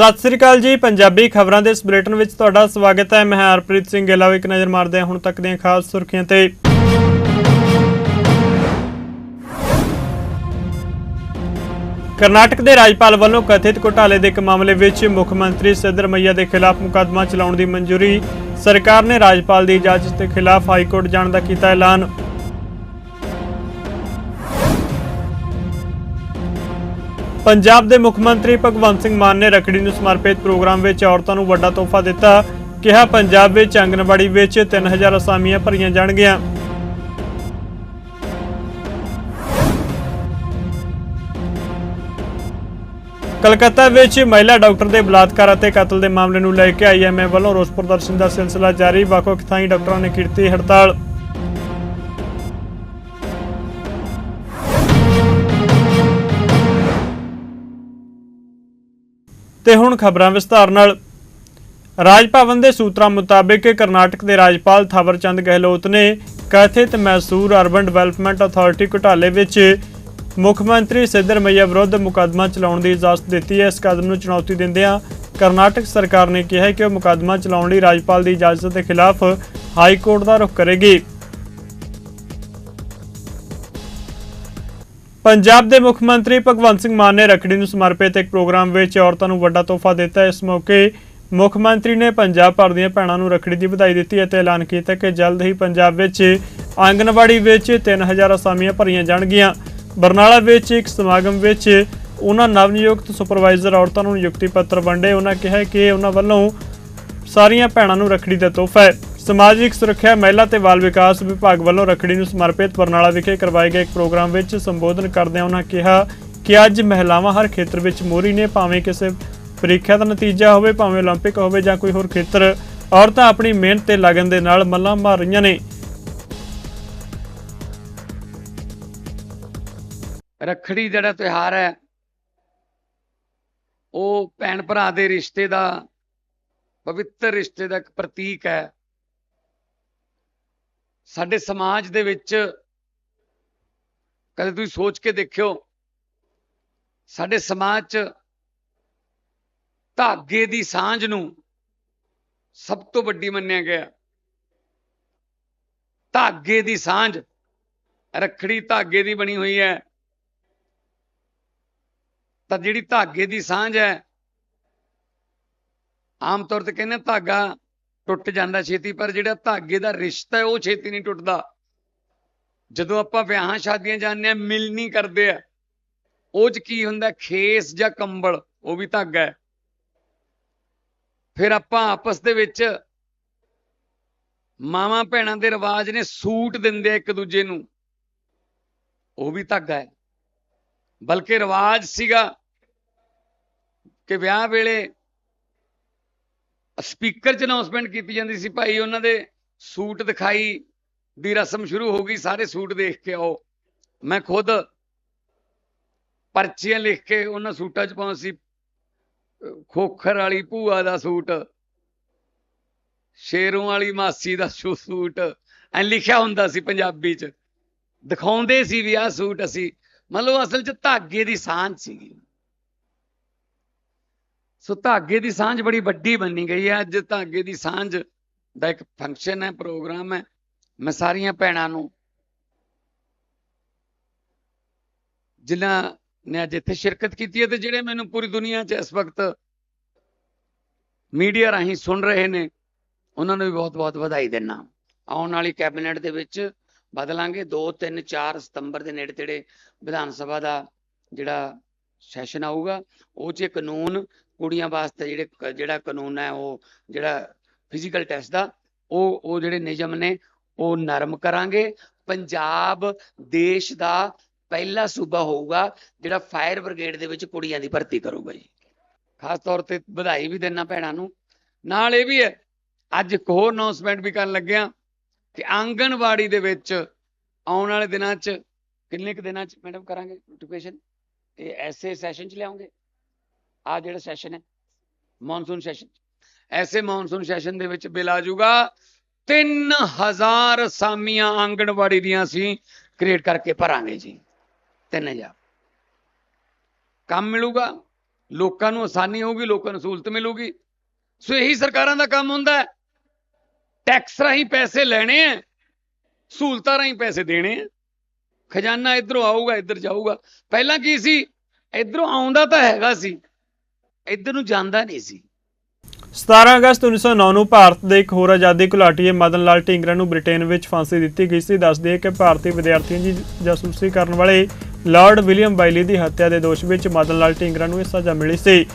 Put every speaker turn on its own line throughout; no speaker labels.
ਸਤਿ ਸ੍ਰੀ ਅਕਾਲ ਜੀ, ਪੰਜਾਬੀ ਖਬਰਾਂ ਦੇ ਇਸ ਬੁਲੇਟਿਨ ਵਿੱਚ ਤੁਹਾਡਾ ਸਵਾਗਤ ਹੈ। ਮੈਂ ਹਰਪ੍ਰੀਤ ਸਿੰਘ ਗਿੱਲਾ ਇੱਕ ਨਜ਼ਰ ਮਾਰਦੇ ਹਾਂ ਹੁਣ ਤੱਕ ਦੀਆਂ ਖਾਸ ਸੁਰਖੀਆਂ ਤੇ। ਕਰਨਾਟਕ ਦੇ ਰਾਜਪਾਲ ਵੱਲੋਂ ਕਥਿਤ ਘੁਟਾਲੇ ਦੇ ਇੱਕ ਮਾਮਲੇ ਵਿੱਚ ਮੁੱਖ ਮੰਤਰੀ ਸਿੱਧਰਮਈਆ ਦੇ ਖਿਲਾਫ ਮੁਕੱਦਮਾ ਚਲਾਉਣ ਦੀ ਮਨਜ਼ੂਰੀ ਸਰਕਾਰ ਨੇ ਰਾਜਪਾਲ ਦੀ ਇਜਾਜ਼ਤ ਦੇ ਖਿਲਾਫ ਹਾਈ ਕੋਰਟ ਜਾਣ ਦਾ ਕੀਤਾ ਐਲਾਨ। ਪੰਜਾਬ ਦੇ ਮੁੱਖ ਮੰਤਰੀ ਭਗਵੰਤ ਸਿੰਘ ਮਾਨ ਨੇ ਰੱਖੜੀ ਨੂੰ ਸਮਰਪਿਤ ਪ੍ਰੋਗਰਾਮ ਵਿੱਚ ਔਰਤਾਂ ਨੂੰ ਵੱਡਾ ਤੋਹਫਾ ਦਿੱਤਾ। ਕਿਹਾ ਪੰਜਾਬ ਵਿੱਚ ਆਂਗਣਵਾੜੀ ਵਿੱਚ 3000 ਅਸਾਮੀਆਂ ਭਰੀਆਂ ਜਾਣਗੀਆਂ। ਕਲਕੱਤਾ ਵਿੱਚ ਮਹਿਲਾ ਡਾਕਟਰ ਦੇ ਬਲਾਤਕਾਰ ਅਤੇ ਕਤਲ ਦੇ ਮਾਮਲੇ ਨੂੰ ਲੈ ਕੇ ਆਈਐਮਏ ਵੱਲੋਂ ਰੋਸ ਪ੍ਰਦਰਸ਼ਨ ਦਾ ਸਿਲਸਿਲਾ ਜਾਰੀ। ਵੱਖ-ਵੱਖ ਥਾਈਂ ਡਾਕਟਰਾਂ ਨੇ ਕੀਤੀ ਹੜਤਾਲ। ਤੇ ਹੁਣ ਖਬਰਾਂ ਵਿਸਤਾਰ ਨਾਲ। ਰਾਜ ਭਵਨ ਦੇ ਸੂਤਰਾਂ ਮੁਤਾਬਕ ਕਰਨਾਟਕ ਦੇ ਰਾਜਪਾਲ ਥਾਵਰਚੰਦ ਗਹਿਲੋਤ ਨੇ ਕਥਿਤ ਮੈਸੂਰ ਅਰਬਨ ਡਿਵੈਲਪਮੈਂਟ ਅਥਾਰਟੀ ਘੁਟਾਲੇ ਵਿੱਚ ਮੁੱਖ ਮੰਤਰੀ ਸਿੱਧਰਮਈਆ ਵਿਰੁੱਧ ਮੁਕੱਦਮਾ ਚਲਾਉਣ ਦੀ ਇਜਾਜ਼ਤ ਦਿੱਤੀ ਹੈ। ਇਸ ਕਦਮ ਨੂੰ ਚੁਣੌਤੀ ਦਿੰਦਿਆਂ ਕਰਨਾਟਕ ਸਰਕਾਰ ਨੇ ਕਿਹਾ ਹੈ ਕਿ ਉਹ ਮੁਕੱਦਮਾ ਚਲਾਉਣ ਲਈ ਰਾਜਪਾਲ ਦੀ ਇਜਾਜ਼ਤ ਦੇ ਖਿਲਾਫ ਹਾਈ ਕੋਰਟ ਦਾ ਰੁਖ ਕਰੇਗੀ। ਪੰਜਾਬ ਦੇ ਮੁੱਖ ਮੰਤਰੀ ਭਗਵੰਤ ਸਿੰਘ ਮਾਨ ਨੇ ਰੱਖੜੀ ਨੂੰ ਸਮਰਪਿਤ ਇੱਕ ਪ੍ਰੋਗਰਾਮ ਵਿੱਚ ਔਰਤਾਂ ਨੂੰ ਵੱਡਾ ਤੋਹਫਾ ਦਿੱਤਾ। ਇਸ ਮੌਕੇ ਮੁੱਖ ਮੰਤਰੀ ਨੇ ਪੰਜਾਬ ਭਰ ਦੀਆਂ ਭੈਣਾਂ ਨੂੰ ਰੱਖੜੀ ਦੀ ਵਧਾਈ ਦਿੱਤੀ ਅਤੇ ਐਲਾਨ ਕੀਤਾ ਕਿ ਜਲਦ ਹੀ ਪੰਜਾਬ ਵਿੱਚ ਆਂਗਨਵਾੜੀ ਵਿੱਚ 3000 ਅਸਾਮੀਆਂ ਭਰੀਆਂ ਜਾਣਗੀਆਂ। ਬਰਨਾਲਾ ਵਿੱਚ ਇੱਕ ਸਮਾਗਮ ਵਿੱਚ ਉਹਨਾਂ ਨਵਨਿਯੁਕਤ ਸੁਪਰਵਾਈਜ਼ਰ ਔਰਤਾਂ ਨੂੰ ਨਿਯੁਕਤੀ ਪੱਤਰ ਵੰਡੇ। ਉਹਨਾਂ ਕਿਹਾ ਕਿ ਉਹਨਾਂ ਵੱਲੋਂ ਸਾਰੀਆਂ ਭੈਣਾਂ ਨੂੰ ਰੱਖੜੀ ਦਾ ਤੋਹਫਾ ਹੈ। ਸਮਾਜਿਕ ਸੁਰੱਖਿਆ ਮਹਿਲਾ ਤੇ ਬਾਲ ਵਿਕਾਸ ਵਿਭਾਗ ਵੱਲੋਂ ਰੱਖੜੀ ਨੂੰ ਸਮਰਪਿਤ ਬਰਨਾਲਾ ਵਿਖੇ ਕਰਵਾਏ ਗਏ ਇੱਕ ਪ੍ਰੋਗਰਾਮ ਵਿੱਚ ਸੰਬੋਧਨ ਕਰਦਿਆਂ ਉਹਨਾਂ ਕਿਹਾ ਕਿ ਅੱਜ ਮਹਿਲਾਵਾਂ ਹਰ ਖੇਤਰ ਵਿੱਚ ਮੋਹਰੀ ਨੇ ਭਾਵੇਂ ਕਿਸੇ ਪ੍ਰੀਖਿਆ ਦਾ ਨਤੀਜਾ ਹੋਵੇ ਭਾਵੇਂ 올림픽 ਹੋਵੇ ਜਾਂ ਕੋਈ ਹੋਰ ਖੇਤਰ ਔਰਤਾਂ ਆਪਣੀ ਮਿਹਨਤ ਤੇ ਲਗਨ ਦੇ ਨਾਲ ਮੱਲਾਂ ਮਾਰ ਰਹੀਆਂ ਨੇ
ਰੱਖੜੀ ਜਿਹੜਾ ਤਿਉਹਾਰ ਹੈ ਉਹ ਭੈਣ ਭਰਾ ਦੇ ਰਿਸ਼ਤੇ ਦਾ ਪਵਿੱਤਰ ਰਿਸ਼ਤੇ ਦਾ ਇੱਕ ਪ੍ਰਤੀਕ ਹੈ ਸਾਡੇ ਸਮਾਜ ਦੇ ਵਿੱਚ ਕਦੇ ਤੁਸੀਂ ਸੋਚ ਕੇ ਦੇਖਿਓ, ਸਾਡੇ ਸਮਾਜ 'ਚ ਧਾਗੇ ਦੀ ਸਾਂਝ ਨੂੰ ਸਭ ਤੋਂ ਵੱਡੀ ਮੰਨਿਆ ਗਿਆ। ਧਾਗੇ ਦੀ ਸਾਂਝ, ਰੱਖੜੀ ਧਾਗੇ ਦੀ ਬਣੀ ਹੋਈ ਹੈ। ਤਾਂ ਜਿਹੜੀ ਧਾਗੇ ਦੀ ਸਾਂਝ ਹੈ, ਆਮ ਤੌਰ ਤੇ ਕਹਿੰਦੇ ਧਾਗਾ ਟੁੱਟ ਜਾਂਦਾ ਛੇਤੀ, ਪਰ ਜਿਹੜਾ ਧਾਗੇ ਦਾ ਰਿਸ਼ਤਾ ਹੈ, ਉਹ ਛੇਤੀ ਨਹੀਂ ਟੁੱਟਦਾ। ਜਦੋਂ ਆਪਾਂ ਵਿਆਹਾਂ ਸ਼ਾਦੀਆਂ ਜਾਂਦੇ ਆ ਮਿਲਣੀ ਕਰਦੇ ਆ, ਉਹ ਚ ਕੀ ਹੁੰਦਾ ਖੇਸ ਜਾਂ ਕੰਬਲ, ਉਹ ਵੀ ਧਾਗਾ ਹੈ। ਫਿਰ ਆਪਾਂ ਆਪਸ ਦੇ ਵਿੱਚ ਮਾਵਾਂ ਭੈਣਾਂ ਦੇ ਰਿਵਾਜ ਨੇ ਸੂਟ ਦਿੰਦੇ ਆ ਇੱਕ ਦੂਜੇ ਨੂੰ, ਉਹ ਵੀ ਧਾਗਾ ਹੈ। ਬਲਕਿ ਰਿਵਾਜ ਸੀਗਾ ਕਿ ਵਿਆਹ ਵੇਲੇ ਸਪੀਕਰ 'ਚ ਅਨਾਉਂਸਮੈਂਟ ਕੀਤੀ ਜਾਂਦੀ ਸੀ ਭਾਈ, ਉਹਨਾਂ ਦੇ ਸੂਟ ਦਿਖਾਈ ਦੀ ਰਸਮ ਸ਼ੁਰੂ ਹੋ ਗਈ, ਸਾਰੇ ਸੂਟ ਦੇਖ ਕੇ ਆਓ। ਮੈਂ ਖੁਦ ਪਰਚੀਆਂ ਲਿਖ ਕੇ ਉਹਨਾਂ ਸੂਟਾਂ 'ਚ ਪਾਉਂ ਸੀ। ਖੋਖਰ ਵਾਲੀ ਭੂਆ ਦਾ ਸੂਟ, ਸ਼ੇਰੋਂ ਵਾਲੀ ਮਾਸੀ ਦਾ ਸ਼ੂ- ਸੂਟ, ਐ ਲਿਖਿਆ ਹੁੰਦਾ ਸੀ ਪੰਜਾਬੀ 'ਚ। ਦਿਖਾਉਂਦੇ ਸੀ ਵੀ ਆਹ ਸੂਟ ਅਸੀਂ। ਮਤਲਬ ਅਸਲ 'ਚ ਧਾਗੇ ਦੀ ਸਾਂਝ ਸੀਗੀ। ਸੋ ਧਾਗੇ ਦੀ ਸਾਂਝ ਬੜੀ ਵੱਡੀ ਬਣੀ ਗਈ ਹੈ। ਅੱਜ ਧਾਗੇ ਦੀ ਸਾਂਝ ਦਾ ਇੱਕ ਫੰਕਸ਼ਨ ਹੈ ਪ੍ਰੋਗਰਾਮ ਹੈ। ਮੈਂ ਸਾਰੀਆਂ ਭੈਣਾਂ ਨੂੰ ਜਿਨ੍ਹਾਂ ਨੇ ਅੱਜ ਇੱਥੇ ਸ਼ਿਰਕਤ ਕੀਤੀ ਹੈ ਤੇ ਜਿਹੜੇ ਮੈਨੂੰ ਪੂਰੀ ਦੁਨੀਆ 'ਚ ਇਸ ਵਕਤ ਮੀਡੀਆ ਰਾਹੀਂ ਸੁਣ ਰਹੇ ਨੇ, ਉਹਨਾਂ ਨੂੰ ਵੀ ਬਹੁਤ-ਬਹੁਤ ਵਧਾਈ ਦਿੰਨਾ ਆਉਣ ਵਾਲੀ ਕੈਬਨਿਟ ਦੇ ਵਿੱਚ ਬਦਲਾਂਗੇ। 2 3 4 ਸਤੰਬਰ ਦੇ ਨੇੜੇ ਤੇੜੇ ਵਿਧਾਨ ਸਭਾ ਦਾ ਜਿਹੜਾ ਸੈਸ਼ਨ ਆਊਗਾ, ਉਹ 'ਚ ਇਹ ਕਾਨੂੰਨ ਕੁੜੀਆਂ ਵਾਸਤੇ ਜਿਹੜੇ ਜਿਹੜਾ ਕਾਨੂੰਨ ਹੈ, ਉਹ ਜਿਹੜਾ ਫਿਜ਼ੀਕਲ ਟੈਸਟ ਦਾ, ਉਹ ਉਹ ਜਿਹੜੇ ਨਿਯਮ ਨੇ, ਉਹ ਨਰਮ ਕਰਾਂਗੇ। ਪੰਜਾਬ ਦੇਸ਼ ਦਾ ਪਹਿਲਾ ਸੂਬਾ ਹੋਊਗਾ, ਜਿਹੜਾ ਫਾਇਰ ਬ੍ਰਿਗੇਡ ਦੇ ਵਿੱਚ ਕੁੜੀਆਂ ਦੀ ਭਰਤੀ ਕਰੂਗਾ ਜੀ। ਖਾਸ ਤੌਰ ਤੇ ਵਧਾਈ ਵੀ ਦੇਣਾ ਭੈਣਾਂ ਨੂੰ। ਨਾਲ ਇਹ ਵੀ ਹੈ, ਅੱਜ ਇੱਕ ਹੋਰ ਅਨਾਉਂਸਮੈਂਟ ਵੀ ਕਰਨ ਲੱਗਿਆ ਕਿ ਆਂਗਣਵਾੜੀ ਦੇ ਵਿੱਚ ਆਉਣ ਵਾਲੇ ਦਿਨਾਂ 'ਚ, ਕਿੰਨੇ ਕੁ ਦਿਨਾਂ 'ਚ ਮੈਡਮ ਕਰਾਂਗੇ ਨੋਟੀਫਿਕੇਸ਼ਨ ਇਹ ਐਸੇ ਸੈਸ਼ਨ 'ਚ ਲਿਆਉਂਗੇ। ਆ ਜਿਹੜਾ ਸੈਸ਼ਨ ਹੈ ਮੌਨਸੂਨ ਸੈਸ਼ਨ ਐਸੇ ਮੌਨਸੂਨ ਸੈਸ਼ਨ ਦੇ ਵਿੱਚ ਬਿੱਲ ਆ ਜਾਊਗਾ। 3000 ਸਾਮੀਆਂ ਆਂਗਣਵਾੜੀ ਦੀਆਂ ਅਸੀਂ ਕ੍ਰੀਏਟ ਕਰਕੇ ਭਰਾਂਗੇ ਜੀ। 3000 ਕੰਮ ਮਿਲੂਗਾ। ਲੋਕਾਂ ਨੂੰ ਆਸਾਨੀ ਹੋਊਗੀ, ਲੋਕਾਂ ਨੂੰ ਸਹੂਲਤ ਮਿਲੂਗੀ। ਸੋ ਇਹੀ ਸਰਕਾਰਾਂ ਦਾ ਕੰਮ ਹੁੰਦਾ ਹੈ। ਟੈਕਸ ਰਾਹੀਂ ਪੈਸੇ ਲੈਣੇ ਆ ਸਹੂਲਤਾਂ ਰਾਹੀਂ ਪੈਸੇ ਦੇਣੇ ਆ ਖਜ਼ਾਨਾ ਇਧਰੋਂ ਆਊਗਾ, ਇੱਧਰ ਜਾਊਗਾ। ਪਹਿਲਾਂ ਕੀ ਸੀ? ਇਧਰੋਂ ਆਉਂਦਾ ਤਾਂ ਹੈਗਾ ਸੀ। ਇੱਧਰ ਨੂੰ ਜਾਂਦਾ ਨਹੀਂ ਸੀ।
17 ਅਗਸਤ 1909 ਨੂੰ ਭਾਰਤ ਦੇ ਇੱਕ ਹੋਰ ਆਜ਼ਾਦੀ ਘੁਲਾਟੀਏ ਮਦਨ ਲਾਲ ਢੀਂਗਰਾ ਨੂੰ ਬ੍ਰਿਟੇਨ ਵਿੱਚ ਫਾਂਸੀ ਦਿੱਤੀ ਗਈ ਸੀ। ਦੱਸਦੀ ਹੈ ਕਿ ਭਾਰਤੀ ਵਿਦਿਆਰਥੀਆਂ ਦੀ ਜਾਸੂਸੀ ਕਰਨ ਵਾਲੇ ਲਾਰਡ ਵਿਲੀਅਮ ਬਾਈਲੀ ਦੀ ਹੱਤਿਆ ਦੇ ਦੋਸ਼ ਵਿੱਚ ਮਦਨ ਲਾਲ ਢੀਂਗਰਾ ਨੂੰ ਇਹ ਸਜ਼ਾ ਮਿਲੀ ਸੀ।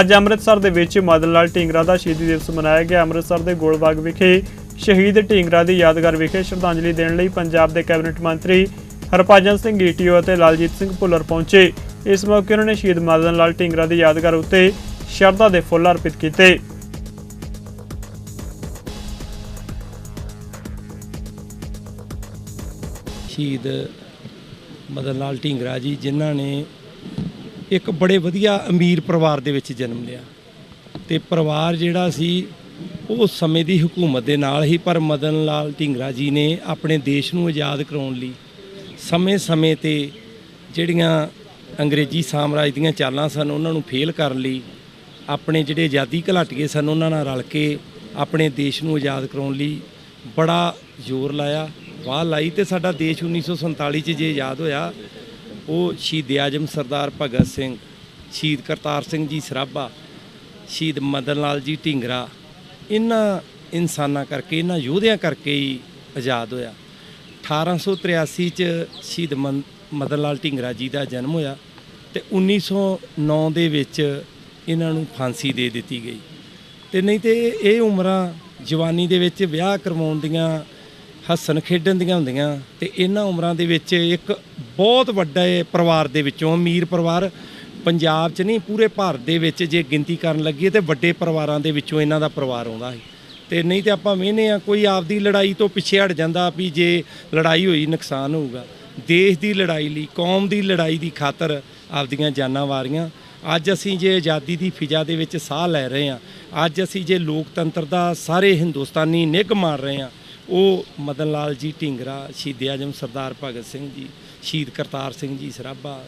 ਅੱਜ ਅੰਮ੍ਰਿਤਸਰ ਦੇ ਵਿੱਚ ਮਦਨ ਲਾਲ ਢੀਂਗਰਾ ਦਾ ਸ਼ਹੀਦੀ ਦਿਵਸ ਮਨਾਇਆ ਗਿਆ। ਅੰਮ੍ਰਿਤਸਰ ਦੇ ਗੋਲਬਾਗ ਵਿਖੇ ਸ਼ਹੀਦ ਢੀਂਗਰਾ ਦੀ ਯਾਦਗਾਰ ਵਿਖੇ ਸ਼ਰਧਾਂਜਲੀ ਦੇਣ ਲਈ ਪੰਜਾਬ ਦੇ ਕੈਬਨਿਟ ਮੰਤਰੀ ਹਰਭਜਨ ਸਿੰਘ ਈਟੀਓ ਅਤੇ ਲਾਲਜੀਤ ਸਿੰਘ ਭੁੱਲਰ ਪਹੁੰਚੇ। ਇਸ ਮੌਕੇ ਉਹਨਾਂ ਨੇ ਸ਼ਹੀਦ ਮਦਨ ਲਾਲ ਢੀਂਗਰਾ ਦੀ ਯਾਦਗਾਰ ਉੱਤੇ ਸ਼ਰਧਾ ਦੇ ਫੁੱਲ ਅਰਪਿਤ ਕੀਤੇ।
ਸ਼ਹੀਦ ਮਦਨ ਲਾਲ ਢੀਂਗਰਾ ਜੀ, ਜਿਨ੍ਹਾਂ ਨੇ ਇੱਕ ਬੜੇ ਵਧੀਆ ਅਮੀਰ ਪਰਿਵਾਰ ਦੇ ਵਿੱਚ ਜਨਮ ਲਿਆ। ਤੇ ਪਰਿਵਾਰ ਜਿਹੜਾ ਸੀ ਉਸ ਸਮੇਂ ਦੀ ਹਕੂਮਤ ਦੇ ਨਾਲ ਹੀ, ਪਰ ਮਦਨ ਲਾਲ ਢੀਂਗਰਾ ਜੀ ਨੇ ਆਪਣੇ ਦੇਸ਼ ਨੂੰ ਆਜ਼ਾਦ ਕਰਾਉਣ ਲਈ ਸਮੇਂ-ਸਮੇਂ ਤੇ ਜਿਹੜੀਆਂ ਅੰਗਰੇਜ਼ੀ ਸਾਮਰਾਜ ਦੀਆਂ ਚਾਲਾਂ ਸਨ, ਉਹਨਾਂ ਨੂੰ ਫੇਲ ਕਰਨ ਲਈ ਆਪਣੇ ਜਿਹੜੇ ਆਜ਼ਾਦੀ ਘੁਲਾਟੀਏ ਸਨ, ਉਹਨਾਂ ਨਾਲ ਰਲ ਕੇ ਆਪਣੇ ਦੇਸ਼ ਨੂੰ ਆਜ਼ਾਦ ਕਰਾਉਣ ਲਈ ਬੜਾ ਜ਼ੋਰ ਲਾਇਆ, ਵਾਹ ਲਾਈ ਤੇ ਸਾਡਾ ਦੇਸ਼ 1947 ਚ ਜੇ ਆਜ਼ਾਦ ਹੋਇਆ, ਉਹ ਸ਼ਹੀਦ ਆਜਮ ਸਰਦਾਰ ਭਗਤ ਸਿੰਘ, ਸ਼ਹੀਦ ਕਰਤਾਰ ਸਿੰਘ ਜੀ ਸਰਾਭਾ, ਸ਼ਹੀਦ ਮਦਨ ਲਾਲ ਜੀ ਢੀਂਗਰਾ, ਇਹਨਾਂ ਇਨਸਾਨਾਂ ਕਰਕੇ, ਇਹਨਾਂ ਯੋਧਿਆਂ ਕਰਕੇ ਹੀ ਆਜ਼ਾਦ ਹੋਇਆ। 1883 ਚ ਸ਼ਹੀਦ ਮਨ- ਮਦਨ ਲਾਲ ਢੀਂਗਰਾ ਜੀ ਦਾ ਜਨਮ ਹੋਇਆ ਤੇ 1909 ਦੇ ਵਿੱਚ ਇਹਨਾਂ ਨੂੰ ਫਾਂਸੀ ਦੇ ਦਿੱਤੀ ਗਈ। ਤੇ ਨਹੀਂ ਤੇ ਇਹ ਉਮਰਾਂ ਜਵਾਨੀ ਦੇ ਵਿੱਚ ਵਿਆਹ ਕਰਵਾਉਣ ਦੀਆਂ, ਹੱਸਣ ਖੇਡਣ ਦੀਆਂ ਹੁੰਦੀਆਂ ਤੇ ਇਹਨਾਂ ਉਮਰਾਂ ਦੇ ਵਿੱਚ ਇੱਕ ਬਹੁਤ ਵੱਡਾ ਪਰਿਵਾਰ ਦੇ ਵਿੱਚੋਂ ਅਮੀਰ ਪਰਿਵਾਰ ਪੰਜਾਬ 'ਚ ਨਹੀਂ, ਪੂਰੇ ਭਾਰਤ ਦੇ ਵਿੱਚ ਜੇ ਗਿਣਤੀ ਕਰਨ ਲੱਗੀਏ ਤੇ ਵੱਡੇ ਪਰਿਵਾਰਾਂ ਦੇ ਵਿੱਚੋਂ ਇਹਨਾਂ ਦਾ ਪਰਿਵਾਰ ਆਉਂਦਾ ਹੈ ਤੇ ਨਹੀਂ ਤੇ ਆਪਾਂ ਵੇਖਨੇ ਆ, ਕੋਈ ਆਪਦੀ ਲੜਾਈ ਤੋਂ ਪਿੱਛੇ ਹਟ ਜਾਂਦਾ ਵੀ ਜੇ ਲੜਾਈ ਹੋਈ ਨੁਕਸਾਨ ਹੋਊਗਾ। ਦੇਸ਼ ਦੀ ਲੜਾਈ ਲਈ, ਕੌਮ ਦੀ ਲੜਾਈ ਦੀ ਖਾਤਰ ਆਪਦੀਆਂ ਜਾਨਾਂ ਵਾਰੀਆਂ। ਅੱਜ ਅਸੀਂ ਜੇ ਆਜ਼ਾਦੀ ਦੀ ਫਿਜ਼ਾ ਦੇ ਵਿੱਚ ਸਾਹ ਲੈ ਰਹੇ ਹਾਂ, ਅੱਜ ਅਸੀਂ ਜੇ ਲੋਕਤੰਤਰ ਦਾ ਸਾਰੇ ਹਿੰਦੁਸਤਾਨੀ ਨਿੱਘ ਮਾਰ ਰਹੇ ਹਾਂ, ਉਹ ਮਦਨ ਲਾਲ ਜੀ ਢੀਂਗਰਾ, ਸ਼ਹੀਦ ਆਜਮ ਸਰਦਾਰ ਭਗਤ ਸਿੰਘ ਜੀ, ਸ਼ਹੀਦ ਕਰਤਾਰ ਸਿੰਘ ਜੀ ਸਰਾਭਾ,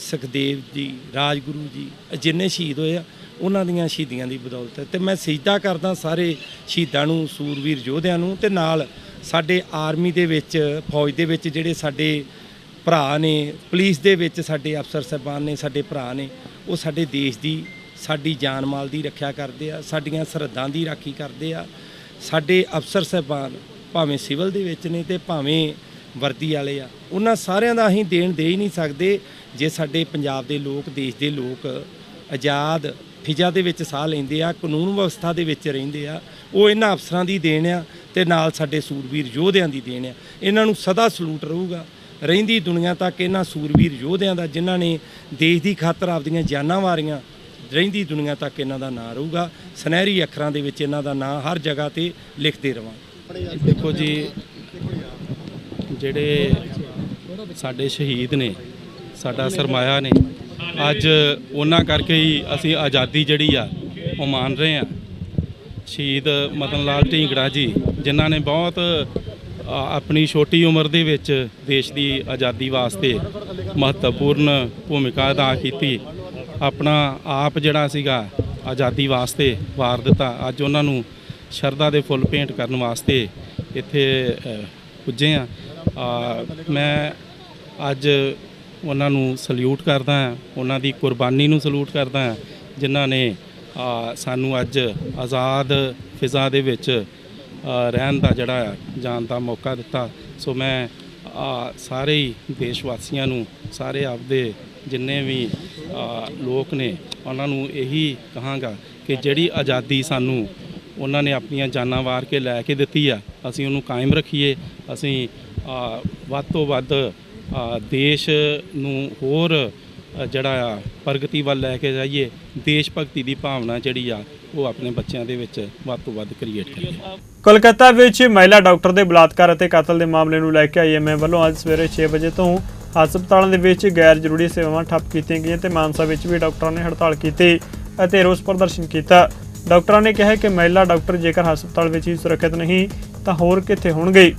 ਸੁਖਦੇਵ ਜੀ, ਰਾਜਗੁਰੂ ਜੀ, ਜਿੰਨੇ ਸ਼ਹੀਦ ਹੋਏ ਆ ਉਹਨਾਂ ਦੀਆਂ ਸ਼ਹੀਦੀਆਂ ਦੀ ਬਦੌਲਤ ਹੈ। ਤੇ ਮੈਂ ਸਜਦਾ ਕਰਦਾ ਸਾਰੇ ਸ਼ਹੀਦਾਂ ਨੂੰ, ਸੂਰਵੀਰ ਯੋਧਿਆਂ ਨੂੰ ਤੇ ਨਾਲ ਸਾਡੇ ਆਰਮੀ ਦੇ ਵਿੱਚ, ਫੌਜ ਦੇ ਵਿੱਚ ਜਿਹੜੇ ਸਾਡੇ ਭਰਾ ਨੇ, ਪੁਲਿਸ ਦੇ ਵਿੱਚ ਸਾਡੇ ਅਫਸਰ ਸਾਹਿਬਾਨ ਨੇ, ਸਾਡੇ ਭਰਾ ਨੇ, ਉਹ ਸਾਡੇ ਦੇਸ਼ ਦੀ, ਸਾਡੀ ਜਾਨ ਮਾਲ ਦੀ ਰੱਖਿਆ ਕਰਦੇ ਆ, ਸਾਡੀਆਂ ਸਰਹੱਦਾਂ ਦੀ ਰਾਖੀ ਕਰਦੇ ਆ। ਸਾਡੇ ਅਫਸਰ ਸਾਹਿਬਾਨ ਭਾਵੇਂ ਸਿਵਲ ਦੇ ਵਿੱਚ ਨੇ ਤੇ ਭਾਵੇਂ ਵਰਦੀ ਵਾਲੇ ਆ, ਉਹਨਾਂ ਸਾਰਿਆਂ ਦਾ ਅਸੀਂ ਦੇਣ ਦੇ ਹੀ ਨਹੀਂ ਸਕਦੇ ਜੇ ਸਾਡੇ ਪੰਜਾਬ ਦੇ ਲੋਕ, ਦੇਸ਼ ਦੇ ਲੋਕ ਆਜ਼ਾਦ ਫਿਜ਼ਾ ਦੇ ਵਿੱਚ ਸਾਹ ਲੈਂਦੇ ਆ, ਕਾਨੂੰਨ ਵਿਵਸਥਾ ਦੇ ਵਿੱਚ ਰਹਿੰਦੇ ਆ, ਉਹ ਇਹਨਾਂ ਅਫਸਰਾਂ ਦੀ ਦੇਣ ਆ ਤੇ ਨਾਲ ਸਾਡੇ ਸੂਰਬੀਰ ਯੋਧਿਆਂ ਦੀ ਦੇਣ ਆ। ਇਹਨਾਂ ਨੂੰ ਸਦਾ ਸਲੂਟ ਰਹੂਗਾ। ਰਹਿੰਦੀ ਦੁਨੀਆ ਤੱਕ ਇਹਨਾਂ ਸੂਰਬੀਰ ਯੋਧਿਆਂ ਦਾ, ਜਿਨ੍ਹਾਂ ਨੇ ਦੇਸ਼ ਦੀ ਖਾਤਰ ਆਪਦੀਆਂ ਜਾਨਾਂ ਵਾਰੀਆਂ, ਰਹਿੰਦੀ ਦੁਨੀਆ ਤੱਕ ਇਹਨਾਂ ਦਾ ਨਾਂ ਰਹੂਗਾ। ਸੁਨਹਿਰੀ ਅੱਖਰਾਂ ਦੇ ਵਿੱਚ ਇਹਨਾਂ ਦਾ ਨਾਂ ਹਰ ਜਗ੍ਹਾ ਤੇ ਲਿਖਦੇ ਰਵਾਂ।
ਦੇਖੋ ਜੀ, ਜਿਹੜੇ ਸਾਡੇ ਸ਼ਹੀਦ ਨੇ, ਸਾਡਾ ਸਰਮਾਇਆ ਨੇ ਅੱਜ ਉਹਨਾਂ ਕਰਕੇ ਹੀ ਅਸੀਂ ਆਜ਼ਾਦੀ ਜਿਹੜੀ ਆ, ਉਹ ਮਾਣ ਰਹੇ ਆ ਸ਼ਹੀਦ ਮਦਨ ਲਾਲ ਢੀਂਗੜਾ ਜੀ, ਜਿਨ੍ਹਾਂ ਨੇ ਬਹੁਤ ਆਪਣੀ ਛੋਟੀ ਉਮਰ ਦੇ ਵਿੱਚ ਦੇਸ਼ ਦੀ ਆਜ਼ਾਦੀ ਵਾਸਤੇ ਮਹੱਤਵਪੂਰਨ ਭੂਮਿਕਾ ਅਦਾ ਕੀਤੀ। ਆਪਣਾ ਆਪ ਜਿਹੜਾ ਸੀਗਾ, ਆਜ਼ਾਦੀ ਵਾਸਤੇ ਵਾਰ ਦਿੱਤਾ। ਅੱਜ ਉਹਨਾਂ ਨੂੰ ਸ਼ਰਧਾ ਦੇ ਫੁੱਲ ਭੇਂਟ ਕਰਨ ਵਾਸਤੇ ਇੱਥੇ ਪੁੱਜੇ ਆ ਮੈਂ ਅੱਜ ਉਹਨਾਂ ਨੂੰ ਸਲੂਟ ਕਰਦਾ ਹਾਂ ਉਹਨਾਂ ਦੀ ਕੁਰਬਾਨੀ ਨੂੰ ਸਲੂਟ ਕਰਦਾ ਹਾਂ ਜਿਨ੍ਹਾਂ ਨੇ ਸਾਨੂੰ ਅੱਜ ਆਜ਼ਾਦ ਫਿਜ਼ਾ ਦੇ ਵਿੱਚ ਰਹਿਣ ਦਾ ਜਿਹੜਾ ਆ, ਜਾਣ ਦਾ ਮੌਕਾ ਦਿੱਤਾ। ਸੋ ਮੈਂ ਸਾਰੇ ਹੀ ਦੇਸ਼ ਵਾਸੀਆਂ ਨੂੰ ਸਾਰੇ ਆਪਦੇ ਜਿੰਨੇ ਵੀ ਲੋਕ ਨੇ ਉਹਨਾਂ ਨੂੰ ਇਹੀ ਕਹਾਂਗਾ ਕਿ ਜਿਹੜੀ ਆਜ਼ਾਦੀ ਸਾਨੂੰ ਉਹਨਾਂ ਨੇ ਆਪਣੀਆਂ ਜਾਨਾਂ ਵਾਰ ਕੇ ਲੈ ਕੇ ਦਿੱਤੀ ਆ ਅਸੀਂ ਉਹਨੂੰ ਕਾਇਮ ਰੱਖੀਏ ਅਸੀਂ ਵੱਧ ਤੋਂ ਵੱਧ ਦੇਸ਼ ਨੂੰ ਹੋਰ ਜਿਹੜਾ ਆ, ਪ੍ਰਗਤੀ ਵੱਲ ਲੈ ਕੇ ਜਾਈਏ, ਦੇਸ਼ ਭਗਤੀ ਦੀ ਭਾਵਨਾ ਜਿਹੜੀ ਆ, ਉਹ ਆਪਣੇ ਬੱਚਿਆਂ ਦੇ ਵਿੱਚ ਵੱਧ ਤੋਂ ਵੱਧ ਕ੍ਰੀਏਟ ਕਰੀਏ।
ਕੋਲਕਾਤਾ ਵਿੱਚ ਮਹਿਲਾ ਡਾਕਟਰ ਦੇ ਬਲਾਤਕਾਰ ਅਤੇ ਕਤਲ ਦੇ ਮਾਮਲੇ ਨੂੰ ਲੈ ਕੇ ਆਈਐਮਏ ਵੱਲੋਂ ਅੱਜ ਸਵੇਰੇ 6 ਵਜੇ ਤੋਂ ਹਸਪਤਾਲਾਂ ਦੇ ਵਿੱਚ ਗੈਰ ਜ਼ਰੂਰੀ ਸੇਵਾਵਾਂ ਠੱਪ ਕੀਤੀਆਂ ਗਈਆਂ ਤੇ ਮਾਨਸਾ ਵਿੱਚ ਵੀ ਡਾਕਟਰਾਂ ਨੇ ਹੜਤਾਲ ਕੀਤੀ ਅਤੇ ਰੋਸ ਪ੍ਰਦਰਸ਼ਨ ਕੀਤਾ। ਡਾਕਟਰਾਂ ਨੇ ਕਿਹਾ ਕਿ ਮਹਿਲਾ ਡਾਕਟਰ ਜੇਕਰ ਹਸਪਤਾਲ ਵਿੱਚ ਹੀ ਸੁਰੱਖਿਅਤ ਨਹੀਂ, ਤਾਂ ਹੋਰ ਕਿੱਥੇ ਹੋਣਗੇ?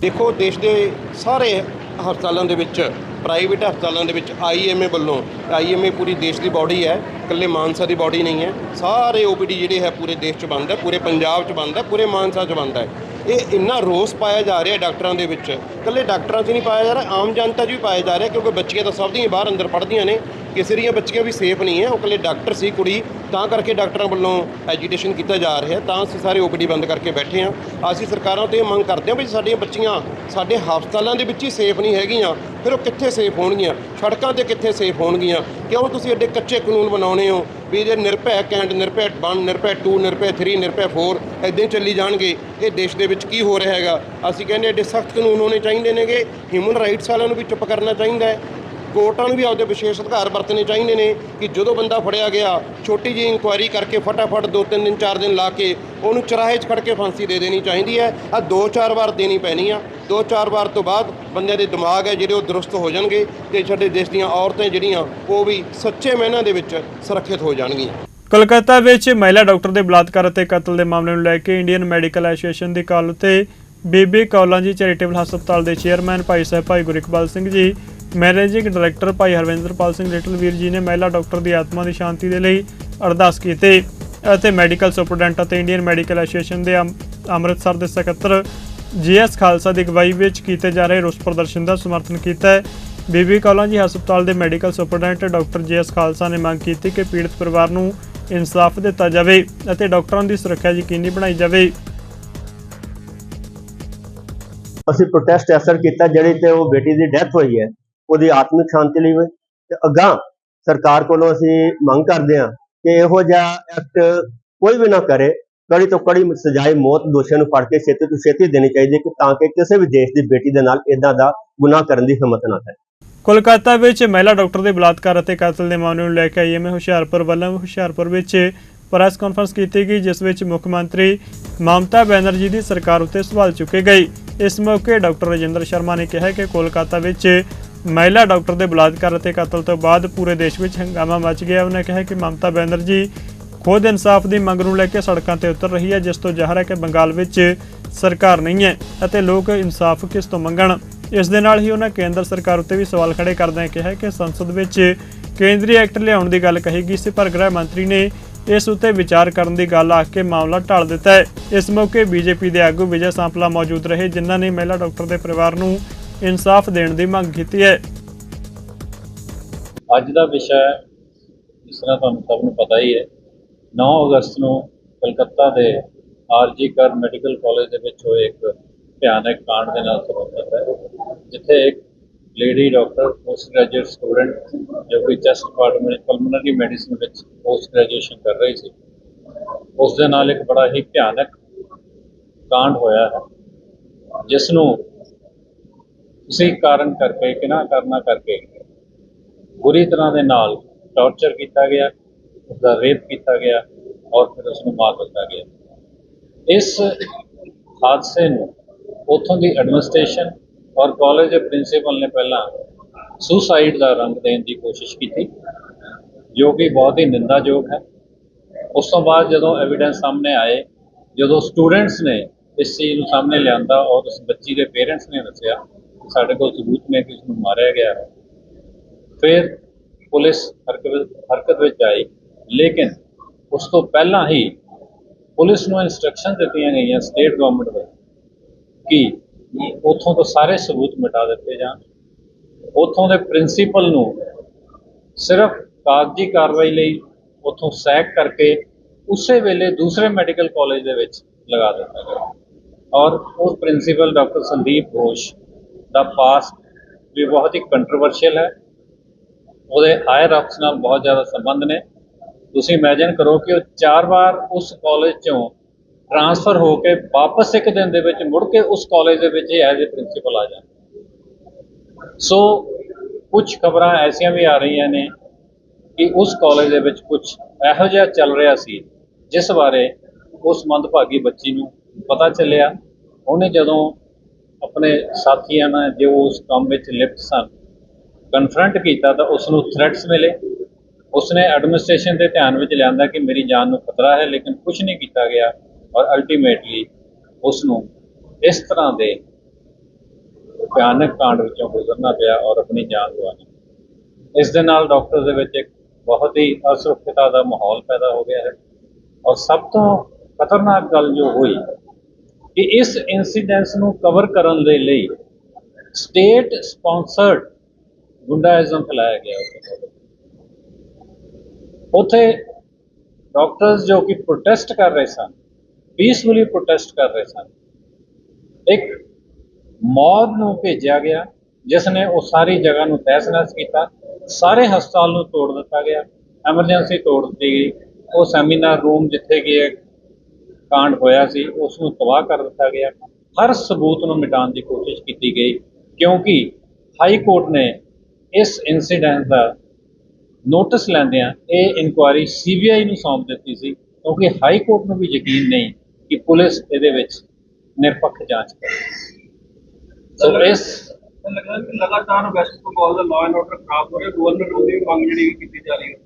ਦੇਖੋ, ਦੇਸ਼ ਦੇ ਸਾਰੇ ਹਸਪਤਾਲਾਂ ਦੇ ਵਿੱਚ ਪ੍ਰਾਈਵੇਟ ਹਸਪਤਾਲਾਂ ਦੇ ਵਿੱਚ ਆਈਐਮਏ ਵੱਲੋਂ ਆਈਐਮਏ ਪੂਰੀ ਦੇਸ਼ ਦੀ ਬਾਡੀ ਹੈ, ਇਕੱਲੇ ਮਾਨਸਾ ਦੀ ਬਾਡੀ ਨਹੀਂ ਹੈ। ਸਾਰੇ ਓਪੀਡੀ ਜਿਹੜੇ ਹੈ, ਪੂਰੇ ਦੇਸ਼ 'ਚ ਬਣਦਾ ਪੂਰੇ ਪੰਜਾਬ 'ਚ ਬਣਦਾ ਪੂਰੇ ਮਾਨਸਾ 'ਚ ਬਣਦਾ ਹੈ। ਇਹ ਇੰਨਾ ਰੋਸ ਪਾਇਆ ਜਾ ਰਿਹਾ ਡਾਕਟਰਾਂ ਦੇ ਵਿੱਚ। ਇਕੱਲੇ ਡਾਕਟਰਾਂ 'ਚ ਨਹੀਂ ਪਾਇਆ ਜਾ ਰਿਹਾ, ਆਮ ਜਨਤਾ 'ਚ ਵੀ ਪਾਇਆ ਜਾ ਰਿਹਾ ਕਿਉਂਕਿ ਬੱਚੀਆਂ ਤਾਂ ਸਭ ਦੀਆਂ ਬਾਹਰ ਅੰਦਰ ਪੜ੍ਹਦੀਆਂ ਨੇ। ਕਿਸੇ ਦੀਆਂ ਬੱਚੀਆਂ ਵੀ ਸੇਫ ਨਹੀਂ ਹੈ, ਉਹ ਇਕੱਲੇ ਡਾਕਟਰ ਸੀ, ਕੁੜੀ। ਤਾਂ ਕਰਕੇ ਡਾਕਟਰਾਂ ਵੱਲੋਂ ਐਜੀਟੇਸ਼ਨ ਕੀਤਾ ਜਾ ਰਿਹਾ। ਤਾਂ ਅਸੀਂ ਸਾਰੇ ਓਪੀਡੀ ਬੰਦ ਕਰਕੇ ਬੈਠੇ ਹਾਂ। ਅਸੀਂ ਸਰਕਾਰਾਂ ਤੋਂ ਇਹ ਮੰਗ ਕਰਦੇ ਹਾਂ ਵੀ ਸਾਡੀਆਂ ਬੱਚੀਆਂ ਸਾਡੇ ਹਸਪਤਾਲਾਂ ਦੇ ਵਿੱਚ ਹੀ ਸੇਫ ਨਹੀਂ ਹੈਗੀਆਂ। ਫਿਰ ਉਹ ਕਿੱਥੇ ਸੇਫ ਹੋਣਗੀਆਂ? ਸੜਕਾਂ ਤੇ ਕਿੱਥੇ ਸੇਫ ਹੋਣਗੀਆਂ? ਕਿਉਂ ਤੁਸੀਂ ਐਡੇ ਕੱਚੇ ਕਾਨੂੰਨ ਬਣਾਉਣੇ ਹੋ ਵੀ ਇਹ ਨਿਰਭੈ ਕੈਂਟ, ਨਿਰਭੈ 1 ਨਿਰਭੈ 2 ਨਿਰਭੈ 3 ਨਿਰਭੈ 4 ਇਦਾਂ ਹੀ ਚੱਲੀ ਜਾਣਗੇ, ਇਹ ਦੇਸ਼ ਦੇ ਵਿੱਚ ਕੀ ਹੋ ਰਿਹਾ ਹੈਗਾ? ਅਸੀਂ ਕਹਿੰਦੇ ਐਡੇ ਸਖਤ ਕਾਨੂੰਨ ਹੋਣੇ ਚਾਹੀਦੇ ਨੇਗੇ ਹਿਊਮਨ ਰਾਈਟਸ ਵਾਲਿਆਂ ਨੂੰ ਵੀ ਚੁੱਪ ਕਰਨਾ ਚਾਹੀਦਾ ਹੈ। ਕੋਰਟਾਂ ਨੂੰ ਵੀ ਆਪਦੇ ਵਿਸ਼ੇਸ਼ ਅਧਿਕਾਰ ਵਰਤਣੇ ਚਾਹੀਦੇ ਨੇ ਕਿ ਜਦੋਂ ਬੰਦਾ ਫੜਿਆ ਗਿਆ, ਛੋਟੀ ਜਿਹੀ ਇਨਕੁਆਇਰੀ ਕਰਕੇ ਫਟਾਫਟ 2-3 ਦਿਨ 4 ਦਿਨ ਲਾ ਕੇ ਉਹਨੂੰ ਚਰਾਹੇ 'ਚ ਖੜ ਕੇ ਫਾਂਸੀ ਦੇ ਦੇਣੀ ਚਾਹੀਦੀ ਹੈ। ਆ ਦੋ ਚਾਰ ਵਾਰ ਦੇਣੀ ਪੈਣੀ ਆ। ਦੋ ਚਾਰ ਵਾਰ ਤੋਂ ਬਾਅਦ ਬੰਦਿਆਂ ਦੇ ਦਿਮਾਗ ਹੈ ਜਿਹੜੇ ਉਹ ਦਰੁਸਤ ਹੋ ਜਾਣਗੇ ਤੇ ਸਾਡੇ ਦੇਸ਼ ਦੀਆਂ ਔਰਤਾਂ ਜਿਹੜੀਆਂ, ਉਹ ਵੀ ਸੱਚੇ ਮਾਇਨਿਆਂ ਦੇ ਵਿੱਚ ਸੁਰੱਖਿਅਤ ਹੋ ਜਾਣਗੀਆਂ।
ਕਲਕੱਤਾ ਵਿੱਚ ਮਹਿਲਾ ਡਾਕਟਰ ਦੇ ਬਲਾਤਕਾਰ ਅਤੇ ਕਤਲ ਦੇ ਮਾਮਲੇ ਨੂੰ ਲੈ ਕੇ ਇੰਡੀਅਨ ਮੈਡੀਕਲ ਐਸੋਸੀਏਸ਼ਨ ਦੀ ਕਾਲ ਉਤੇ ਬੀਬੀ ਕੌਲਾਂ ਜੀ ਚੈਰੀਟੇਬਲ ਹਸਪਤਾਲ ਦੇ ਚੇਅਰਮੈਨ ਭਾਈ ਸਾਹਿਬ ਭਾਈ ਗੁਰਿਕਪਾਲ ਸਿੰਘ ਜੀ ਮੈਨੇਜਿੰਗ ਡਾਇਰੈਕਟਰ ਭਾਈ ਹਰਵਿੰਦਰਪਾਲ ਸਿੰਘ ਲਿਟਲਵੀਰ ਜੀ ਨੇ ਮਹਿਲਾ ਡਾਕਟਰ ਦੀ ਆਤਮਾ ਦੀ ਸ਼ਾਂਤੀ ਦੇ ਲਈ ਅਰਦਾਸ ਕੀਤੀ ਅਤੇ ਮੈਡੀਕਲ ਸੁਪਰਡੈਂਟ ਅਤੇ ਇੰਡੀਅਨ ਮੈਡੀਕਲ ਐਸੋਸੀਏਸ਼ਨ ਦੇ ਅੰਮ੍ਰਿਤਸਰ ਦੇ ਸਕੱਤਰ ਜੀਐਸ ਖਾਲਸਾ ਦੀ ਅਗਵਾਈ ਵਿੱਚ ਕੀਤੇ ਜਾ ਰਹੇ ਰੋਸ ਪ੍ਰਦਰਸ਼ਨ ਦਾ ਸਮਰਥਨ ਕੀਤਾ ਹੈ। ਬੀਬੀ ਕੌਲਾਂ ਹਸਪਤਾਲ ਦੇ medical superintendent doctor GS Khalsa ਨੇ ਮੰਗ ਕੀਤੀ ਕਿ ਪੀੜਤ ਪਰਿਵਾਰ ਨੂੰ ਇਨਸਾਫ ਦਿੱਤਾ ਜਾਵੇ ਅਤੇ ਡਾਕਟਰਾਂ ਦੀ ਸੁਰੱਖਿਆ ਯਕੀਨੀ ਬਣਾਈ ਜਾਵੇ।
ਅਸੀਂ ਪ੍ਰੋਟੈਸਟ ਐਸਰ ਕੀਤਾ, ਜਿਹੜੀ ਤੇ ਉਹ ਬੇਟੀ ਦੀ ਡੈਥ ਹੋਈ ਹੈ। ਉਹਦੀ ਆਤਮਿਕ ਸ਼ਾਂਤੀ ਲਈ ਹੋਈ ਤੇ ਅਗਾਂਹ ਸਰਕਾਰ ਕੋਲੋਂ ਅਸੀਂ ਮੰਗ ਕਰਦੇ ਹਾਂ ਕਿ ਇਹੋ ਜਿਹਾ ਐਕਟ ਕੋਈ ਵੀ ਨਾ ਕਰੇ, ਕੜੀ ਤੋਂ ਕੜੀ ਸਜ਼ਾਏ ਮੌਤ ਦੋਸ਼ੀਆਂ ਨੂੰ ਫੜ ਕੇ ਛੇਤੀ ਤੋਂ ਛੇਤੀ ਦੇਣੀ ਚਾਹੀਦੀ ਕਿ ਤਾਂ ਕਿ ਕਿਸੇ ਵੀ ਦੇਸ਼ ਦੀ ਬੇਟੀ ਦੇ ਨਾਲ ਇਦਾਂ ਦਾ ਗੁਨਾਹ ਕਰਨ ਦੀ ਹਿੰਮਤ ਨਾ ਕਰੇ।
ਕੋਲਕਾਤਾ ਵਿੱਚ ਮਹਿਲਾ ਡਾਕਟਰ ਦੇ ਬਲਾਤਕਾਰ ਅਤੇ ਕਤਲ ਦੇ ਮਾਮਲੇ ਨੂੰ ਲੈ ਕੇ ਆਈਐਮਏ ਹੁਸ਼ਿਆਰਪੁਰ ਵੱਲੋਂ ਹੁਸ਼ਿਆਰਪੁਰ ਵਿੱਚ ਪ੍ਰੈਸ ਕਾਨਫਰੰਸ ਕੀਤੀ ਗਈ, ਜਿਸ ਵਿੱਚ ਮੁੱਖ ਮੰਤਰੀ ਮਮਤਾ ਬੈਨਰਜੀ ਦੀ ਸਰਕਾਰ ਉੱਤੇ ਸਵਾਲ ਚੁੱਕੇ ਗਏ। ਇਸ ਮੌਕੇ ਡਾਕਟਰ ਰਜਿੰਦਰ ਸ਼ਰਮਾ ਨੇ ਕਿਹਾ ਕਿ ਕੋਲਕਾਤਾ ਵਿੱਚ ਮਹਿਲਾ ਡਾਕਟਰ ਦੇ ਬਲਾਤਕਾਰ ਅਤੇ ਕਤਲ ਤੋਂ ਬਾਅਦ ਪੂਰੇ ਦੇਸ਼ ਵਿੱਚ ਹੰਗਾਮਾ ਮਚ ਗਿਆ। ਉਹਨਾਂ ਕਿਹਾ ਕਿ ਮਮਤਾ ਬੈਨਰਜੀ ਖੁਦ ਇਨਸਾਫ ਦੀ ਮੰਗ ਨੂੰ ਲੈ ਕੇ ਸੜਕਾਂ ਤੇ ਉਤਰ ਰਹੀ ਹੈ, ਜਿਸ ਤੋਂ ਜ਼ਾਹਰ ਹੈ ਕਿ ਬੰਗਾਲ ਵਿੱਚ ਸਰਕਾਰ ਨਹੀਂ ਹੈ ਅਤੇ ਲੋਕ ਇਨਸਾਫ ਕਿਸ ਤੋਂ ਮੰਗਣ? ਇਸ ਦੇ ਨਾਲ ਹੀ ਉਹਨਾਂ ਕੇਂਦਰ ਸਰਕਾਰ ਉੱਤੇ ਵੀ ਸਵਾਲ ਖੜੇ ਕਰਦਿਆਂ ਕਿਹਾ ਕਿ ਸੰਸਦ ਵਿੱਚ ਕੇਂਦਰੀ ਐਕਟ ਲਿਆਉਣ ਦੀ ਗੱਲ ਕਹੀ ਗਈ ਸੀ, ਪਰ ਗ੍ਰਹਿ ਮੰਤਰੀ ਨੇ ਇਸ ਉੱਤੇ ਵਿਚਾਰ ਕਰਨ ਦੀ ਗੱਲ ਆਖ ਕੇ ਮਾਮਲਾ ਢਾਲ ਦਿੱਤਾ ਹੈ। ਇਸ ਮੌਕੇ ਬੀਜੇਪੀ ਦੇ ਆਗੂ ਵਿਜੇ ਸਾਂਪਲਾ ਮੌਜੂਦ ਰਹੇ, ਜਿਨ੍ਹਾਂ ਨੇ ਮਹਿਲਾ ਡਾਕਟਰ ਦੇ ਪਰਿਵਾਰ ਨੂੰ ਇਨਸਾਫ ਦੇਣ ਦੀ ਮੰਗ ਕੀਤੀ ਹੈ।
ਅੱਜ ਦਾ ਵਿਸ਼ਾ ਜਿਸ ਤਰ੍ਹਾਂ ਤੁਹਾਨੂੰ ਸਭ ਨੂੰ ਪਤਾ ਹੀ ਹੈ 9 ਅਗਸਤ ਨੂੰ ਕਲਕੱਤਾ ਦੇ ਆਰਜੀ ਕਰ ਮੈਡੀਕਲ ਕਾਲਜ ਦੇ ਵਿੱਚ ਹੋਏ ਇੱਕ ਭਿਆਨਕ ਕਾਂਡ ਦੇ ਨਾਲ ਸੰਬੰਧਿਤ ਹੈ, ਜਿੱਥੇ ਇੱਕ lady doctor, post graduate student, ਜੋ ਕਿ ਚੈਸਟ ਡਿਪਾਰਟਮੈਂਟ ਪਲਮਨਰੀ ਮੈਡੀਸਿਨ ਵਿੱਚ ਪੋਸਟ ਗ੍ਰੈਜੂਏਸ਼ਨ ਕਰ ਰਹੀ ਸੀ, ਉਸ ਦੇ ਨਾਲ ਇੱਕ ਬੜਾ ਹੀ ਭਿਆਨਕ ਕਾਂਡ ਹੋਇਆ ਹੈ, ਜਿਸ ਨੂੰ ਕਿਸੇ ਕਾਰਨ ਕਰਕੇ ਕਿਨਾ ਕਰਨਾ ਕਰਕੇ ਬੁਰੀ ਤਰ੍ਹਾਂ ਦੇ ਨਾਲ ਟੌਰਚਰ ਕੀਤਾ ਗਿਆ ਉਸ ਦਾ ਰੇਪ ਕੀਤਾ ਗਿਆ ਔਰ ਫਿਰ ਉਸ ਨੂੰ ਮਾਰ ਦਿੱਤਾ ਗਿਆ। ਇਸ ਹਾਦਸੇ ਨੂੰ ਉੱਥੋਂ ਦੀ ਐਡਮਿਨਿਸਟ੍ਰੇਸ਼ਨ ਔਰ ਕਾਲਜ ਦੇ ਪ੍ਰਿੰਸੀਪਲ ਨੇ ਪਹਿਲਾਂ ਸੁਸਾਈਡ ਦਾ ਰੰਗ ਦੇਣ ਦੀ ਕੋਸ਼ਿਸ਼ ਕੀਤੀ, ਜੋ ਕਿ ਬਹੁਤ ਹੀ ਨਿੰਦਾਯੋਗ ਹੈ। ਉਸ ਤੋਂ ਬਾਅਦ ਜਦੋਂ ਐਵੀਡੈਂਸ ਸਾਹਮਣੇ ਆਏ, ਜਦੋਂ ਸਟੂਡੈਂਟਸ ਨੇ ਇਸ ਚੀਜ਼ ਨੂੰ ਸਾਹਮਣੇ ਲਿਆਂਦਾ ਔਰ ਉਸ ਬੱਚੀ ਦੇ ਪੇਰੈਂਟਸ ਨੇ ਦੱਸਿਆ ਸਾਡੇ ਕੋਲ ਸਬੂਤ ਨੇ ਕਿ ਉਸ ਨੂੰ ਮਾਰਿਆ ਗਿਆ। ਹੈ ਫਿਰ ਪੁਲਿਸ ਹਰਕਤ ਹਰਕਤ ਵਿੱਚ ਆਈ। ਲੇਕਿਨ ਉਸ ਤੋਂ ਪਹਿਲਾਂ ਹੀ ਪੁਲਿਸ ਨੂੰ ਇਨਸਟਰਕਸ਼ਨ ਦਿੱਤੀਆਂ ਗਈਆਂ ਸਟੇਟ ਗਵਰਨਮੈਂਟ ਵੱਲੋਂ ਕਿ ਉੱਥੋਂ ਤੋਂ ਸਾਰੇ ਸਬੂਤ ਮਿਟਾ ਦਿੱਤੇ ਜਾਣ। ਉੱਥੋਂ ਦੇ ਪ੍ਰਿੰਸੀਪਲ ਨੂੰ ਸਿਰਫ ਕਾਗਜ਼ੀ ਕਾਰਵਾਈ ਲਈ ਉੱਥੋਂ ਸੈਕ ਕਰਕੇ ਉਸੇ ਵੇਲੇ ਦੂਸਰੇ ਮੈਡੀਕਲ ਕਾਲਜ ਦੇ ਵਿੱਚ ਲਗਾ ਦਿੱਤਾ ਗਿਆ। ਔਰ ਉਹ ਪ੍ਰਿੰਸੀਪਲ ਡਾਕਟਰ ਸੰਦੀਪ ਘੋਸ਼ ਦਾ ਪਾਸ ਵੀ ਬਹੁਤ ਹੀ ਕੰਟਰੋਵਰਸ਼ੀਅਲ ਹੈ। ਉਹਦੇ ਹਾਇਰ ਅਫਸਰ ਨਾਲ ਬਹੁਤ ਜ਼ਿਆਦਾ ਸੰਬੰਧ ਨੇ। ਤੁਸੀਂ ਇਮੇਜਿਨ ਕਰੋ ਕਿ ਉਹ ਚਾਰ ਵਾਰ ਉਸ ਕਾਲਜ ਚੋਂ ਟ੍ਰਾਂਸਫਰ ਹੋ ਕੇ ਵਾਪਸ ਇੱਕ ਦਿਨ ਦੇ ਵਿੱਚ ਮੁੜ ਕੇ ਉਸ ਕਾਲਜ ਦੇ ਵਿੱਚ ਐਜ਼ ਅ ਪ੍ਰਿੰਸੀਪਲ ਆ ਜਾਣ। ਸੋ ਕੁਝ ਖਬਰਾਂ ਐਸੀਆਂ ਵੀ ਆ ਰਹੀਆਂ ਨੇ ਕਿ ਉਸ ਕਾਲਜ ਦੇ ਵਿੱਚ ਕੁਝ ਇਹੋ ਜਿਹਾ ਚੱਲ ਰਿਹਾ ਸੀ, ਜਿਸ ਬਾਰੇ ਉਸ ਮੰਦਭਾਗੀ ਬੱਚੀ ਨੂੰ ਪਤਾ ਚੱਲਿਆ। ਉਹਨੇ ਜਦੋਂ ਆਪਣੇ ਸਾਥੀਆਂ ਨਾਲ ਜੋ ਉਸ ਕੰਮ ਵਿੱਚ ਲਿਪਤ ਸਨ ਕਨਫਰੰਟ ਕੀਤਾ ਤਾਂ ਉਸ ਨੂੰ ਥ੍ਰੈਟਸ ਮਿਲੇ। ਉਸਨੇ ਐਡਮਿਨਿਸਟ੍ਰੇਸ਼ਨ ਦੇ ਧਿਆਨ ਵਿੱਚ ਲਿਆਂਦਾ ਕਿ ਮੇਰੀ ਜਾਨ ਨੂੰ ਖਤਰਾ ਹੈ, ਲੇਕਿਨ ਕੁਝ ਨਹੀਂ ਕੀਤਾ ਗਿਆ ਔਰ ਅਲਟੀਮੇਟਲੀ ਉਸ ਨੂੰ ਇਸ ਤਰ੍ਹਾਂ ਦੇ ਭਿਆਨਕ ਕਾਂਡ ਵਿੱਚੋਂ ਗੁਜ਼ਰਨਾ ਪਿਆ ਔਰ ਆਪਣੀ ਜਾਨ ਗਵਾਉਣੀ ਇਸ ਦੇ ਨਾਲ ਡਾਕਟਰ ਦੇ ਵਿੱਚ ਇੱਕ ਬਹੁਤ ਹੀ ਅਸੁਰੱਖਿਅਤਾ ਦਾ ਮਾਹੌਲ ਪੈਦਾ ਹੋ ਗਿਆ ਹੈ। ਔਰ ਸਭ ਤੋਂ ਖਤਰਨਾਕ ਗੱਲ ਜੋ ਹੋਈ ਕਿ ਇਸ ਇਨਸੀਡੈਂਸ ਨੂੰ ਕਵਰ ਕਰਨ ਦੇ ਲਈ ਸਟੇਟ ਸਪਾਂਸਰਡ ਗੁੰਡਾਇਜ਼ਮ ਫੈਲਾਇਆ ਗਿਆ ਉੱਥੇ। ਡਾਕਟਰਸ ਜੋ ਕਿ ਪ੍ਰੋਟੈਸਟ ਕਰ ਰਹੇ ਸਨ ਪੀਸਫੁਲੀ ਪ੍ਰੋਟੈਸਟ ਕਰ ਰਹੇ ਸਨ, ਇੱਕ ਮੌਤ ਨੂੰ ਭੇਜਿਆ ਗਿਆ, ਜਿਸ ਨੇ ਉਹ ਸਾਰੀ ਜਗ੍ਹਾ ਨੂੰ ਤਹਿਸ-ਨਹਿਸ ਕੀਤਾ, ਸਾਰੇ ਹਸਪਤਾਲ ਨੂੰ ਤੋੜ ਦਿੱਤਾ ਗਿਆ, ਐਮਰਜੈਂਸੀ ਤੋੜ ਦਿੱਤੀ ਗਈ, ਉਹ ਸੈਮੀਨਾਰ ਰੂਮ ਜਿੱਥੇ ਕਿ ਕਾਂਡ ਹੋਇਆ ਸੀ ਉਸ ਨੂੰ ਤਬਾਹ ਕਰ ਦਿੱਤਾ ਗਿਆ। ਹਰ ਸਬੂਤ ਨੂੰ ਮਿਟਾਉਣ ਦੀ ਕੋਸ਼ਿਸ਼ ਕੀਤੀ ਗਈ, ਕਿਉਂਕਿ ਹਾਈ ਕੋਰਟ ਨੇ ਇਸ ਇਨਸੀਡੈਂਟ ਦਾ ਨੋਟਿਸ ਲੈਂਦਿਆਂ ਇਹ ਇਨਕੁਆਇਰੀ ਸੀਬੀਆਈ ਨੂੰ ਸੌਂਪ ਦਿੱਤੀ ਸੀ, ਕਿਉਂਕਿ ਹਾਈ ਕੋਰਟ ਨੂੰ ਵੀ ਯਕੀਨ ਨਹੀਂ ਕਿ ਪੁਲਿਸ ਇਹਦੇ ਵਿੱਚ ਨਿਰਪੱਖ ਜਾਂਚ ਕਰੇ ਸੋ ਇਸ
ਲਗਾਤਾਰ ਵੈਸਟ ਬੰਗਾਲ ਦਾ ਲਾਅ ਐਂਡ ਆਰਡਰ ਖਰਾਬ ਹੋ ਰਿਹਾ ਗਵਰਨਮੈਂਟ ਉਹਦੀ ਮੰਗ ਜਿਹੜੀ ਕੀਤੀ ਜਾ ਰਹੀ ਹੈ।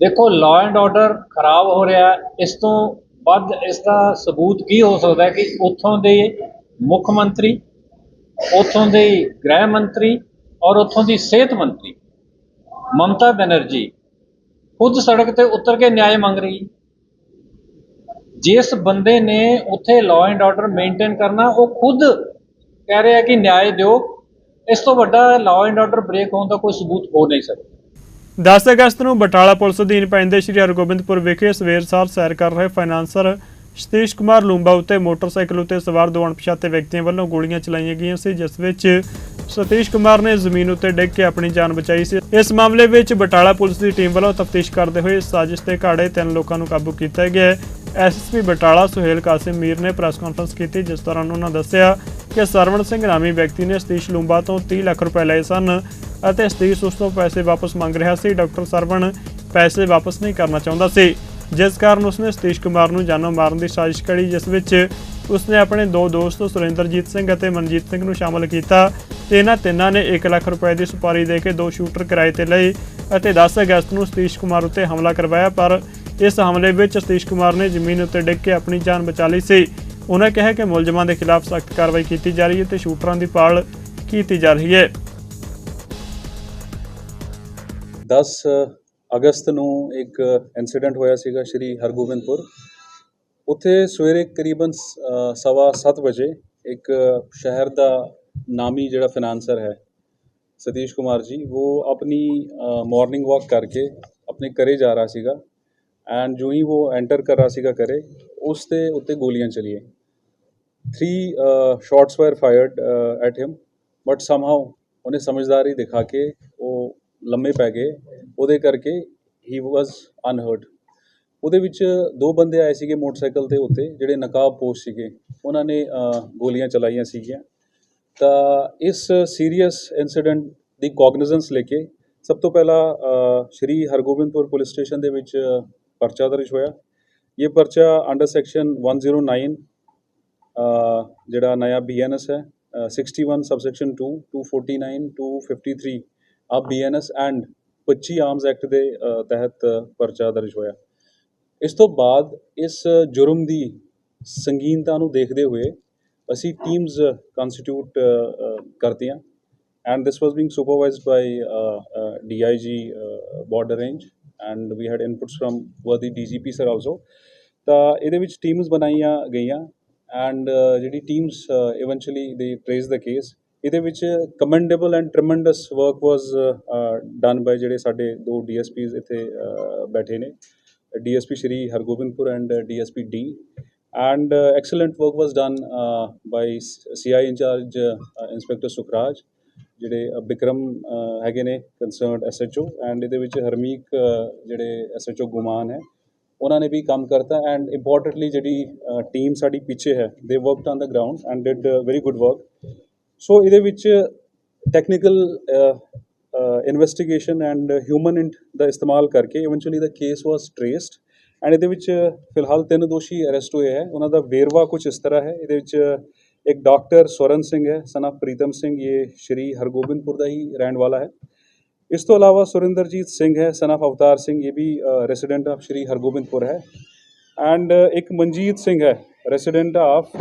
ਦੇਖੋ ਲਾਅ ਐਂਡ ਆਰਡਰ ਖਰਾਬ ਹੋ ਰਿਹਾ ਇਸ ਤੋਂ ਵੱਧ ਇਸ ਦਾ ਸਬੂਤ ਕੀ ਹੋ ਸਕਦਾ ਕਿ ਉੱਥੋਂ ਦੇ ਮੁੱਖ ਮੰਤਰੀ, ਉੱਥੋਂ ਦੇ ਗ੍ਰਹਿ ਮੰਤਰੀ ਔਰ ਉੱਥੋਂ ਦੀ ਸਿਹਤ ਮੰਤਰੀ ਮਮਤਾ ਬੈਨਰਜੀ ਖੁਦ ਸੜਕ ਤੇ ਉਤਰ ਕੇ ਨਿਆਂ ਮੰਗ ਰਹੀ ਜਿਸ ਬੰਦੇ ਨੇ ਉੱਥੇ ਲਾਅ ਐਂਡ ਆਰਡਰ ਮੇਨਟੇਨ ਕਰਨਾ, ਉਹ ਖੁਦ ਕਹਿ ਰਿਹਾ ਕਿ ਨਿਆਂ ਦਿਓ। ਇਸ ਤੋਂ ਵੱਡਾ ਲਾਅ ਐਂਡ ਆਰਡਰ ਬ੍ਰੇਕ ਹੋਣ ਦਾ ਕੋਈ ਸਬੂਤ ਹੋ ਨਹੀਂ ਸਕਦਾ।
10 ਅਗਸਤ ਨੂੰ ਬਟਾਲਾ ਪੁਲਿਸ ਅਧੀਨ ਪੈਂਦੇ ਸ਼੍ਰੀ ਹਰਗੋਬਿੰਦਪੁਰ ਵਿਖੇ ਸਵੇਰ ਸਾਰ ਸੈਰ ਕਰ ਰਹੇ ਫਾਈਨਾਂਸਰ ਸਤੀਸ਼ ਕੁਮਾਰ ਲੂੰਬਾ ਉੱਤੇ ਮੋਟਰਸਾਈਕਲ ਉੱਤੇ ਸਵਾਰ ਦੋ ਅਣਪਛਾਤੇ ਵਿਅਕਤੀਆਂ ਵੱਲੋਂ ਗੋਲੀਆਂ ਚਲਾਈਆਂ ਗਈਆਂ ਸੀ, ਜਿਸ ਵਿੱਚ ਸਤੀਸ਼ ਕੁਮਾਰ ਨੇ ਜ਼ਮੀਨ ਉੱਤੇ ਡਿੱਗ ਕੇ ਆਪਣੀ ਜਾਨ ਬਚਾਈ ਸੀ। ਇਸ ਮਾਮਲੇ ਵਿੱਚ ਬਟਾਲਾ ਪੁਲਿਸ ਦੀ ਟੀਮ ਵੱਲੋਂ ਤਫਤੀਸ਼ ਕਰਦੇ ਹੋਏ ਸਾਜ਼ਿਸ਼ ਦੇ ਘਾੜੇ ਤਿੰਨ ਲੋਕਾਂ ਨੂੰ ਕਾਬੂ ਕੀਤਾ ਗਿਆ ਹੈ। ਐਸਐਸਪੀ ਬਟਾਲਾ ਸੁਹੇਲ ਕਾਸਿਮ ਮੀਰ ਨੇ ਪ੍ਰੈਸ ਕਾਨਫਰੰਸ ਕੀਤੀ ਜਿਸ ਦੌਰਾਨ ਉਹਨਾਂ ਦੱਸਿਆ ਕਿ ਸਰਵਣ ਸਿੰਘ ਨਾਮੀ ਵਿਅਕਤੀ ਨੇ ਸਤੀਸ਼ ਲੂੰਬਾ ਤੋਂ 30 ਲੱਖ ਰੁਪਏ ਲਏ ਸਨ ਅਤੇ ਸਤੀਸ਼ ਉਸ ਤੋਂ ਪੈਸੇ ਵਾਪਸ ਮੰਗ ਰਿਹਾ ਸੀ। ਡਾਕਟਰ ਸਰਵਣ ਪੈਸੇ ਵਾਪਸ ਨਹੀਂ ਕਰਨਾ ਚਾਹੁੰਦਾ ਸੀ। ਜਿਸ ਕਾਰਨ ਉਸਨੇ ਸਤੀਸ਼ ਕੁਮਾਰ ਨੂੰ ਜਾਨੋਂ ਮਾਰਨ ਦੀ ਸਾਜ਼ਿਸ਼ ਘੜੀ ਜਿਸ ਵਿੱਚ ਉਸਨੇ ਆਪਣੇ ਦੋ ਦੋਸਤ ਸੁਰਿੰਦਰਜੀਤ ਸਿੰਘ ਅਤੇ ਮਨਜੀਤ ਸਿੰਘ ਨੂੰ ਸ਼ਾਮਲ ਕੀਤਾ ਤੇ ਇਹਨਾਂ ਤਿੰਨਾਂ ਨੇ 1 ਲੱਖ ਰੁਪਏ ਦੀ ਸੁਪਾਰੀ ਦੇ ਕੇ ਦੋ ਸ਼ੂਟਰ ਕਿਰਾਏ ਤੇ ਲਏ ਅਤੇ 10 ਅਗਸਤ ਨੂੰ ਸਤੀਸ਼ ਕੁਮਾਰ ਉੱਤੇ ਹਮਲਾ ਕਰਵਾਇਆ, ਪਰ ਇਸ ਹਮਲੇ ਵਿੱਚ ਸਤੀਸ਼ ਕੁਮਾਰ ਨੇ ਜ਼ਮੀਨ ਉੱਤੇ ਡਿੱਗ ਕੇ ਆਪਣੀ ਜਾਨ ਬਚਾ ਲਈ ਸੀ। ਉਹਨਾਂ ਕਿਹਾ ਕਿ ਮੁਲਜ਼ਮਾਂ ਦੇ ਖਿਲਾਫ ਸਖਤ ਕਾਰਵਾਈ ਕੀਤੀ ਜਾ ਰਹੀ ਹੈ ਤੇ ਸ਼ੂਟਰਾਂ ਦੀ ਪਾਲ ਕੀਤੀ ਜਾ ਰਹੀ ਹੈ।
10 ਅਗਸਤ ਨੂੰ ਇੱਕ ਇਨਸੀਡੈਂਟ ਹੋਇਆ ਸੀਗਾ ਸ਼੍ਰੀ ਹਰਗੋਬਿੰਦਪੁਰ। ਉੱਥੇ ਸਵੇਰੇ ਕਰੀਬਨ ਅ, ਸਵਾ ਸੱਤ ਵਜੇ ਇੱਕ ਸ਼ਹਿਰ ਦਾ ਨਾਮੀ ਜਿਹੜਾ ਫਾਈਨਾਂਸਰ ਹੈ ਸਤੀਸ਼ ਕੁਮਾਰ ਜੀ ਉਹ ਆਪਣੀ ਮਾਰਨਿੰਗ ਵਾਕ ਕਰਕੇ ਆਪਣੇ ਘਰੇ ਜਾ ਰਿਹਾ ਸੀਗਾ ਐਂਡ ਜੋ ਹੀ ਉਹ ਐਂਟਰ ਕਰ ਰਿਹਾ ਸੀਗਾ ਘਰੇ ਉਸ ਦੇ ਉੱਤੇ ਗੋਲੀਆਂ ਚਲੀਏ three shots were fired at him but somehow ਉਹਨੇ ਸਮਝਦਾਰੀ ਦਿਖਾ ਕੇ ਉਹ ਲੰਮੇ ਪੈ ਗਏ। ਉਹਦੇ ਕਰਕੇ ਹੀ ਵਾਸ ਅਨਹਰਡ ਉਹਦੇ ਵਿੱਚ ਦੋ ਬੰਦੇ ਆਏ ਸੀਗੇ ਮੋਟਰਸਾਈਕਲ ਦੇ ਉੱਤੇ ਜਿਹੜੇ ਨਕਾਬਪੋਸ਼ ਸੀਗੇ। ਉਹਨਾਂ ਨੇ ਗੋਲੀਆਂ ਚਲਾਈਆਂ ਸੀਗੀਆਂ। ਤਾਂ ਇਸ ਸੀਰੀਅਸ ਇਨਸੀਡੈਂਟ ਦੀ ਕੋਗਨੀਜ਼ੈਂਸ ਲੈ ਕੇ ਸਭ ਤੋਂ ਪਹਿਲਾਂ ਸ਼੍ਰੀ ਹਰਗੋਬਿੰਦਪੁਰ ਪੁਲਿਸ ਸਟੇਸ਼ਨ ਦੇ ਵਿੱਚ ਪਰਚਾ ਦਰਜ ਹੋਇਆ। ਇਹ ਪਰਚਾ ਅੰਡਰ ਸੈਕਸ਼ਨ 109 ਅ, ਜਿਹੜਾ ਨया ਬੀਐਨਐਸ ਹੈ ਅ, 61 ਸਬਸੈਕਸ਼ਨ 2 249 253 ਆ ਬੀਐਨਐਸ ਐਂਡ 25 ਆਰਮਸ ਐਕਟ ਦੇ ਤਹਿਤ ਪਰਚਾ ਦਰਜ ਹੋਇਆ। ਇਸ ਤੋਂ ਬਾਅਦ ਇਸ ਜੁਰਮ ਦੀ ਸੰਗੀਨਤਾ ਨੂੰ ਦੇਖਦੇ ਹੋਏ ਅਸੀਂ ਟੀਮਸ ਕੰਸਟੀਟਿਊਟ ਕਰਤੀਆਂ। And this was being supervised by uh, uh, DIG uh, border range and we had inputs from worthy DGP sir also ਤਾਂ ਇਹਦੇ ਵਿੱਚ ਟੀਮਸ ਬਣਾਈਆਂ ਗਈਆਂ ਐਂਡ ਜਿਹੜੀ teams eventually they trace the case ਇਹਦੇ ਵਿੱਚ commendable and tremendous work was done by ਜਿਹੜੇ ਸਾਡੇ ਦੋ ਡੀਐਸਪੀਜ਼ ਇੱਥੇ ਬੈਠੇ ਨੇ। DSP Sri Hargobindpur and DSP D and excellent work was done by CI incharge inspector Sukhraj ਜਿਹੜੇ uh, ਬਿਕਰਮ uh, ਹੈਗੇ ਨੇ ਕੰਸਰਨਡ ਐਸਐਚਓ ਐਂਡ ਇਹਦੇ ਵਿੱਚ ਹਰਮੀਕ ਅ, uh, ਜਿਹੜੇ ਐਸਐਚਓ ਗੁਮਾਨ ਹੈ ਉਹਨਾਂ ਨੇ ਵੀ ਕੰਮ ਕਰਤਾ। ਐਂਡ ਇੰਪੋਰਟੈਂਟਲੀ ਜਿਹੜੀ ਟੀਮ ਸਾਡੀ ਪਿੱਛੇ ਹੈ they worked on the ground and did very good work so ਇਹਦੇ ਵਿੱਚ technical investigation and human int ਦਾ ਇਸਤੇਮਾਲ ਕਰਕੇ eventually the case was traced and ਇਹਦੇ ਵਿੱਚ ਫਿਲਹਾਲ ਤਿੰਨ ਦੋਸ਼ੀ ਅਰੈਸਟ ਹੋਏ ਹੈ। ਉਹਨਾਂ ਦਾ ਵੇਰਵਾ ਕੁਝ ਇਸ ਤਰ੍ਹਾਂ ਹੈ। ਇਹਦੇ ਵਿੱਚ ਇੱਕ ਡਾਕਟਰ ਸਵਰਨ ਸਿੰਘ ਹੈ, ਸਨ of ਪ੍ਰੀਤਮ ਸਿੰਘ, ਇਹ ਸ਼੍ਰੀ ਹਰਗੋਬਿੰਦਪੁਰ ਦਾ ਹੀ ਰਹਿਣ ਵਾਲਾ ਹੈ। ਇਸ ਤੋਂ ਇਲਾਵਾ ਸੁਰਿੰਦਰਜੀਤ ਸਿੰਘ ਹੈ, ਸਨ ਆਫ ਅਵਤਾਰ ਸਿੰਘ, ਇਹ ਵੀ ਰੈਜ਼ੀਡੈਂਟ ਆਫ ਸ਼੍ਰੀ ਹਰਗੋਬਿੰਦਪੁਰ ਹੈ। ਐਂਡ ਇੱਕ ਮਨਜੀਤ ਸਿੰਘ ਹੈ resident of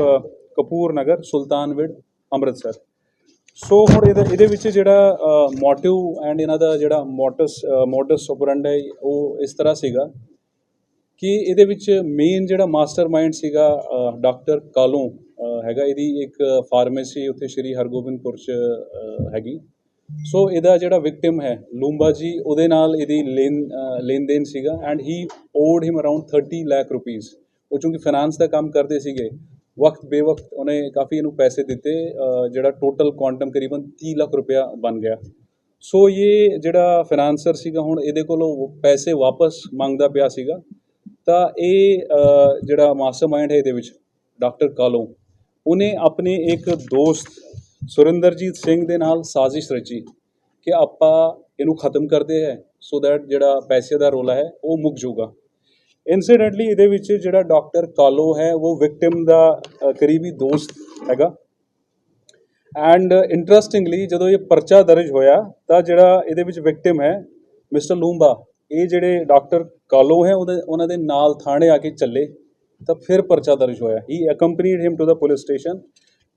Kapoor Nagar Sultanwind. Amritsar. So ਹੁਣ ਇਹਦੇ ਇਹਦੇ ਵਿੱਚ ਜਿਹੜਾ ਮੋਟਿਵ ਐਂਡ ਇਹਨਾਂ ਦਾ ਜਿਹੜਾ ਮੋਟਸ ਮੋਡਸ ਆਪਰੈਂਡ ਹੈ ਉਹ ਇਸ ਤਰ੍ਹਾਂ ਸੀਗਾ ਕਿ ਇਹਦੇ ਵਿੱਚ ਮੇਨ ਜਿਹੜਾ ਮਾਸਟਰਮਾਈਂਡ ਸੀਗਾ ਡਾਕਟਰ ਕਾਲੋਂ ਹੈਗਾ। ਇਹਦੀ ਇੱਕ ਫਾਰਮੇਸੀ ਉੱਥੇ ਸ਼੍ਰੀ ਹਰਗੋਬਿੰਦਪੁਰ ਚ ਹੈਗੀ। ਸੋ ਇਹਦਾ ਜਿਹੜਾ ਵਿਕਟਿਮ ਹੈ ਲੂੰਬਾ ਜੀ ਉਹਦੇ ਨਾਲ ਇਹਦੀ ਲੈਣ ਅ, ਲੈਣ ਦੇਣ ਸੀਗਾ। And he owed him around 30 lakh rupees ਉਹ ਚੂੰਕਿ ਫਾਈਨਾਂਸ ਦਾ ਕੰਮ ਕਰਦੇ ਸੀਗੇ। ਵਕਤ ਬੇਵਕਤ ਉਹਨੇ ਕਾਫੀ ਇਹਨੂੰ ਪੈਸੇ ਦਿੱਤੇ ਜਿਹੜਾ ਟੋਟਲ ਕੁਆਂਟਮ ਕਰੀਬਨ 30 ਲੱਖ ਰੁਪਇਆ ਬਣ ਗਿਆ। ਸੋ ਇਹ ਜਿਹੜਾ ਫਾਈਨਾਂਸਰ ਸੀਗਾ ਹੁਣ ਇਹਦੇ ਕੋਲੋਂ ਪੈਸੇ ਵਾਪਸ ਮੰਗਦਾ ਪਿਆ ਸੀਗਾ। ਤਾਂ ਇਹ ਅ, ਜਿਹੜਾ ਮਾਸਟਰਮਾਈਂਡ ਹੈ ਇਹਦੇ ਵਿੱਚ ਡਾਕਟਰ ਕਾਲੋਂ ਉਹਨੇ ਆਪਣੇ ਇੱਕ ਦੋਸਤ ਸੁਰਿੰਦਰਜੀਤ ਸਿੰਘ ਦੇ ਨਾਲ ਸਾਜ਼ਿਸ਼ ਰਚੀ ਕਿ ਆਪਾਂ ਇਹਨੂੰ ਖਤਮ ਕਰਦੇ ਹੈ ਸੋ ਦੈਟ ਜਿਹੜਾ ਪੈਸੇ ਦਾ ਰੋਲਾ ਹੈ ਉਹ ਮੁੱਕ ਜਾਊਗਾ। ਇਨਸੀਡੈਂਟਲੀ ਇਹਦੇ ਵਿੱਚ ਜਿਹੜਾ ਡਾਕਟਰ ਕਾਲੋ ਹੈ, ਉਹ ਵਿਕਟਿਮ ਦਾ ਕਰੀਬੀ ਦੋਸਤ ਹੈਗਾ। ਐਂਡ ਇੰਟਰਸਟਿੰਗਲੀ ਜਦੋਂ ਇਹ ਪਰਚਾ ਦਰਜ ਹੋਇਆ, ਤਾਂ ਜਿਹੜਾ ਇਹਦੇ ਵਿੱਚ ਵਿਕਟਿਮ ਹੈ, ਮਿਸਟਰ ਲੂੰਬਾ, ਇਹ ਜਿਹੜੇ ਡਾਕਟਰ ਕਾਲੋ ਹੈ, ਉਹਦੇ, ਉਹਨਾਂ ਦੇ ਨਾਲ ਥਾਣੇ ਆ ਕੇ ਚੱਲੇ, ਤਾਂ ਫਿਰ ਪਰਚਾ ਦਰਜ ਹੋਇਆ। He accompanied him to the police station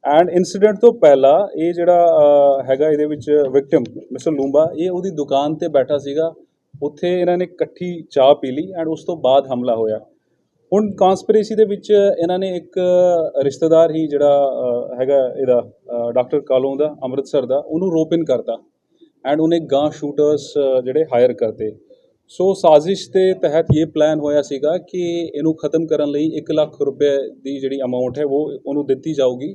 and incident ਤੋਂ ਪਹਿਲਾਂ ਇਹ ਜਿਹੜਾ ਹੈਗਾ ਇਹਦੇ ਵਿੱਚ ਵਿਕਟਿਮ ਮਿਸਟਰ ਲੂੰਬਾ, ਇਹ ਉਹਦੀ ਦੁਕਾਨ ਤੇ ਬੈਠਾ ਸੀਗਾ ਉੱਥੇ ਇਹਨਾਂ ਨੇ ਇਕੱਠੀ ਚਾਹ ਪੀ ਲਈ ਐਂਡ ਉਸ ਤੋਂ ਬਾਅਦ ਹਮਲਾ ਹੋਇਆ। ਹੁਣ ਕਨਸਪੀਰੇਸੀ ਦੇ ਵਿੱਚ ਇਹਨਾਂ ਨੇ ਇੱਕ ਰਿਸ਼ਤੇਦਾਰ ਹੀ ਜਿਹੜਾ ਹੈਗਾ ਇਹਦਾ ਡਾਕਟਰ ਕਾਲੋਂ ਦਾ, ਅੰਮ੍ਰਿਤਸਰ ਦਾ, ਉਹਨੂੰ ਰੋਪਿਨ ਕਰਤਾ ਐਂਡ ਉਹਨੇ ਗਾਂ ਸ਼ੂਟਰਸ ਜਿਹੜੇ ਹਾਇਰ ਕਰਤੇ। ਸੋ ਸਾਜ਼ਿਸ਼ ਦੇ ਤਹਿਤ ਇਹ ਪਲਾਨ ਹੋਇਆ ਸੀਗਾ ਕਿ ਇਹਨੂੰ ਖਤਮ ਕਰਨ ਲਈ 1 ਲੱਖ ਰੁਪਏ ਦੀ ਜਿਹੜੀ ਅਮਾਉਂਟ ਹੈ, ਉਹ ਉਹਨੂੰ ਦਿੱਤੀ ਜਾਊਗੀ।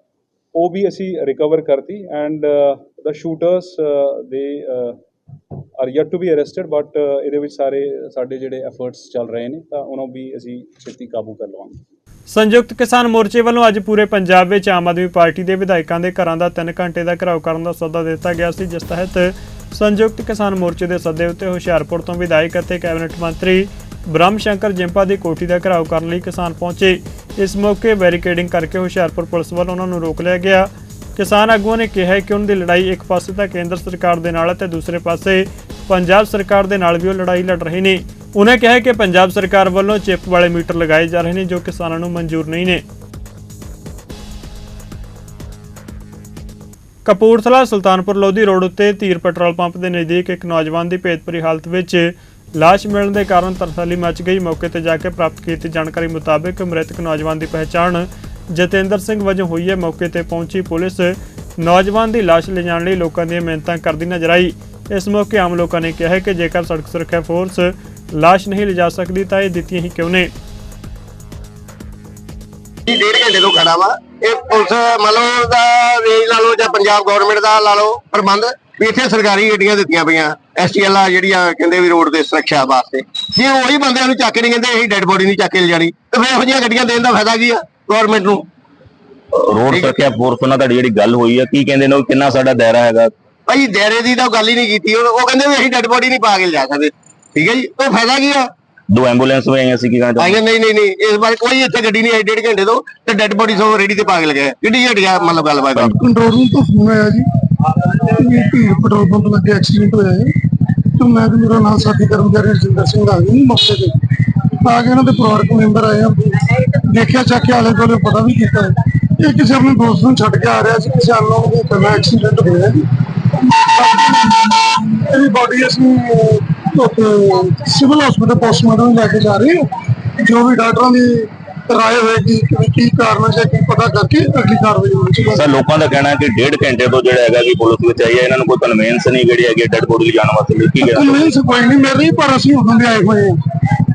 ਉਹ ਵੀ ਅਸੀਂ ਰਿਕਵਰ ਕਰਤੀ and the shooters they are yet to be arrested but ਇਹਦੇ ਵਿੱਚ ਸਾਰੇ, ਸਾਡੇ ਜਿਹੜੇ ਐਫਰਟਸ ਚੱਲ ਰਹੇ ਨੇ, ਤਾਂ ਉਹਨਾਂ ਨੂੰ ਵੀ ਅਸੀਂ ਛੇਤੀ ਕਾਬੂ ਕਰ ਲਵਾਂਗੇ।
ਸੰਯੁਕਤ ਕਿਸਾਨ ਮੋਰਚੇ ਵੱਲੋਂ ਅੱਜ ਪੂਰੇ ਪੰਜਾਬ ਵਿੱਚ ਆਮ ਆਦਮੀ ਪਾਰਟੀ ਦੇ ਵਿਧਾਇਕਾਂ ਦੇ ਘਰਾਂ ਦਾ 3 ਘੰਟੇ ਦਾ ਘਿਰਾਓ ਕਰਨ ਦਾ ਸੱਦਾ ਦਿੱਤਾ ਗਿਆ ਸੀ, ਜਿਸ ਤਹਿਤ ਸੰਯੁਕਤ ਕਿਸਾਨ ਮੋਰਚੇ ਦੇ ਸੱਦੇ ਉੱਤੇ ਹੁਸ਼ਿਆਰਪੁਰ ਤੋਂ ਵਿਧਾਇਕ ਅਤੇ ਕੈਬਨਿਟ ਮੰਤਰੀ ਬ੍ਰਹਮ ਸ਼ੰਕਰ ਜਿੰਪਾ ਦੀ ਕੋਠੀ ਦਾ ਘਿਰਾਓ ਕਰਨ ਲਈ ਕਿਸਾਨ ਪਹੁੰਚੇ। ਇਸ ਮੌਕੇ ਬੈਰੀਕੇਡਿੰਗ ਕਰਕੇ ਹੁਸ਼ਿਆਰਪੁਰ ਪੁਲਿਸ ਵੱਲੋਂ ਉਹਨਾਂ ਨੂੰ ਰੋਕ ਲਿਆ ਗਿਆ। ਕਿਸਾਨ ਆਗੂਆਂ ਨੇ ਕਿਹਾ ਕਿ ਉਹਨਾਂ ਦੀ ਲੜਾਈ ਇੱਕ ਪਾਸੇ ਤਾਂ ਕੇਂਦਰ ਸਰਕਾਰ ਦੇ ਨਾਲ ਹੈ ਤੇ ਦੂਸਰੇ ਪਾਸੇ ਪੰਜਾਬ ਸਰਕਾਰ ਦੇ ਨਾਲ ਵੀ ਉਹ ਲੜਾਈ ਲੜ ਰਹੇ ਨੇ। ਉਹਨਾਂ ਕਿਹਾ ਕਿ ਪੰਜਾਬ ਸਰਕਾਰ ਵੱਲੋਂ ਚਿੱਪ ਵਾਲੇ ਮੀਟਰ ਲਗਾਏ ਜਾ ਰਹੇ ਨੇ ਜੋ ਕਿਸਾਨਾਂ ਨੂੰ ਮਨਜ਼ੂਰ ਨਹੀਂ ਨੇ। ਕਪੂਰਥਲਾ ਸੁਲਤਾਨਪੁਰ ਲੋਧੀ ਰੋਡ ਉੱਤੇ ਧੀਰ ਪੈਟਰੋਲ ਪੰਪ ਦੇ ਨਜ਼ਦੀਕ ਇੱਕ ਨੌਜਵਾਨ ਦੀ ਭੇਤਭਰੀ ਹਾਲਤ ਵਿੱਚ ਲਾਸ਼ ਮਿਲਣ ਦੇ ਕਾਰਨ ਤਰਸਲੀ ਮਚ ਗਈ। ਮੌਕੇ ਤੇ ਜਾ ਕੇ ਪ੍ਰਾਪਤ ਕੀਤੀ ਜਾਣਕਾਰੀ ਮੁਤਾਬਕ ਮ੍ਰਿਤਕ ਨੌਜਵਾਨ ਦੀ ਪਹਿਚਾਣ ਜਤਿੰਦਰ ਸਿੰਘ ਵਜੋਂ ਹੋਈ ਹੈ। ਮੌਕੇ ਤੇ ਪਹੁੰਚੀ ਪੁਲਿਸ ਨੌਜਵਾਨ ਦੀ ਲਾਸ਼ ਲਿਜਾਣ ਲਈ ਲੋਕਾਂ ਦੀਆਂ ਮਿਹਨਤਾਂ ਕਰਦੀ ਨਜ਼ਰ ਆਈ। ਇਸ ਮੌਕੇ ਆਮ ਲੋਕਾਂ ਨੇ ਕਿਹਾ ਹੈ ਕਿ ਜੇਕਰ ਸੜਕ ਸੁਰੱਖਿਆ ਫੋਰਸ ਲਾਸ਼ ਨਹੀਂ ਲਿਜਾ ਸਕਦੀ ਤਾਂ ਇਹ ਦਿੱਤੀਆਂ ਹੀ ਕਿਉਂ ਨੇ?
ਜੀ, ਡੇਢ ਘੰਟੇ ਤੋਂ ਖੜਾ ਵਾ। ਇਹ ਪੁਲਿਸ ਮੰਨ ਦਾ ਰੇਂਜ ਲਾ ਲਓ ਜਾਂ ਪੰਜਾਬ ਗਵਰਨਮੈਂਟ ਦਾ ਲਾ ਲਓ ਪ੍ਰਬੰਧ ਵੀ ਇੱਥੇ ਸਰਕਾਰੀ ਗੱਡੀਆਂ ਦਿੱਤੀਆਂ ਪਈਆਂ। ਐਸਟੀਐਲ ਆ ਜਿਹੜੀਆਂ ਕਹਿੰਦੇ ਵੀ ਰੋਡ ਦੇ ਸੁਰੱਖਿਆ ਵਾਸਤੇ। ਜੇ ਉਹੀ ਬੰਦਿਆਂ ਨੂੰ ਚੱਕ ਨਹੀਂ ਕਹਿੰਦੇ ਅਸੀਂ ਡੈੱਡ ਬੋਡੀ ਨਹੀਂ ਚੱਕ ਕੇ ਲਿਜਾਣੀ ਤੇ ਫਿਰ ਇਹੋ ਜਿਹੀਆਂ ਗੱਡੀਆਂ ਦੇਣ ਦਾ ਫਾਇਦਾ ਕੀ ਆ ਗਵਰਨਮੈਂਟ ਨੂੰ?
ਰੋਡ ਸੁਰੱਖਿਆ ਫੋਰਸ ਨਾਲ ਤੁਹਾਡੀ ਜਿਹੜੀ ਗੱਲ ਹੋਈ ਆ ਕੀ ਕਹਿੰਦੇ ਨੇ ਉਹ ਕਿੰਨਾ ਸਾਡਾ ਦਾਇਰਾ ਹੈਗਾ?
ਭਾਈ ਦਾਇਰੇ ਦੀ ਤਾਂ ਗੱਲ ਹੀ ਨਹੀਂ ਕੀਤੀ ਉਹ ਕਹਿੰਦੇ ਵੀ ਅਸੀਂ ਡੈੱਡ ਬੋਡੀ ਨਹੀਂ ਪਾ ਕੇ ਲਿਜਾ ਸਕਦੇ। ਠੀਕ ਹੈ ਜੀ ਉਹ ਫਾਇਦਾ ਕੀ ਆ?
ਦੋ ਐਂਬੂਲੈਂਸ ਵੀ ਆਈਆਂ ਸੀ ਕੀ ਕਹਿੰਦੇ
ਆਈਆਂ ਨਹੀਂ ਨਹੀਂ ਨਹੀਂ ਇਸ ਵਾਰ ਕੋਈ ਇੱਥੇ ਗੱਡੀ ਨਹੀਂ ਆਈ ਡੇਢ ਘੰਟੇ ਤੋਂ ਤੇ ਡੈੱਡ ਬੋਡੀ ਸੋ ਰੇਡੀ ਤੇ ਪਾ ਕੇ ਲਗਾਇਆ ਕਿੱਡੀ ਘਟਿਆ ਮਤਲਬ ਗੱਲਬਾਤ।
ਕੰਟਰੋਲ ਰੂਮ ਤੋਂ ਫੋਨ ਆਇਆ ਜੀ। ਵੀ ਭੀੜ ਪੈਟਰੋਲ ਪੰਪ ਲੱਗੇ ਐਕਸੀਡੈਂਟ ਹੋਇਆ ਹੈ। ਤੇ ਮੈਂ ਤੇ ਮੇਰਾ ਨਾਮ ਸਾਥੀ ਕਰਮਚਾਰੀ ਰਜਿੰਦਰ ਸਿੰਘ ਆ ਗਏ ਮੌਕੇ ਤੇ। ਆ ਕੇ ਇਹਨਾਂ ਦੇ ਪਰਿਵਾਰਕ ਮੈਂਬਰ ਆਏ ਆ। ਦੇਖਿਆ ਚੱਕ ਕੇ ਆਲੇ ਦੁਆਲੇ ਪਤਾ ਵੀ ਕੀਤਾ। ਹੈ। ਇਹ ਕਿਸੇ ਆਪਣੇ ਦੋਸਤ ਨੂੰ ਛੱਡ ਕੇ ਆ ਰਿਹਾ ਸੀ, ਕਿਸੇ ਅਨਨੋਨ ਦੇ ਕਰਨਾ ਐਕਸੀਡੈਂਟ ਹੋਇਆ ਜੀ ਇਹਦੀ ਬਾਡੀ ਅਸੀਂ ਉੱਥੇ ਸਿਵਲ ਹਸਪੀਟਲ ਪੋਸਟਮਾਰਟਮ ਲੈ ਕੇ ਜਾ ਰਹੇ ਜੋ ਵੀ ਡਾਕਟਰਾਂ ਦੀ ਰਾਏ ਹੋਏਗੀ ਕਿ ਕੀ ਕਾਰਨ ਹੈ ਕੀ ਪਤਾ ਕਰਕੇ ਅਗਲੀ ਕਾਰਵਾਈ ਹੋਣੀ ਚਾਹੀਦੀ
ਸਰ ਲੋਕਾਂ ਦਾ ਕਹਿਣਾ ਹੈ ਕਿ ਡੇਢ ਘੰਟੇ ਤੋਂ ਜਿਹੜਾ ਹੈਗਾ ਕਿ ਪੁਲਿਸ ਵਿੱਚ ਆਈ ਹੈ ਇਹਨਾਂ ਨੂੰ ਕੋਈ ਕਨਵੈਂਸ ਨਹੀਂ ਜਿਹੜੀ ਹੈਗੀ ਡੈਡ ਬੋਡੀ ਲਿਜਾਣ ਵਾਸਤੇ ਕੀ ਕਹਿਣਾ
ਕਨਵੈਂਸ ਕੋਈ ਨਹੀਂ ਮਿਲ ਰਹੀ ਪਰ ਅਸੀਂ ਉਦੋਂ ਦੇ ਆਏ ਹੋਏ ਹਾਂ।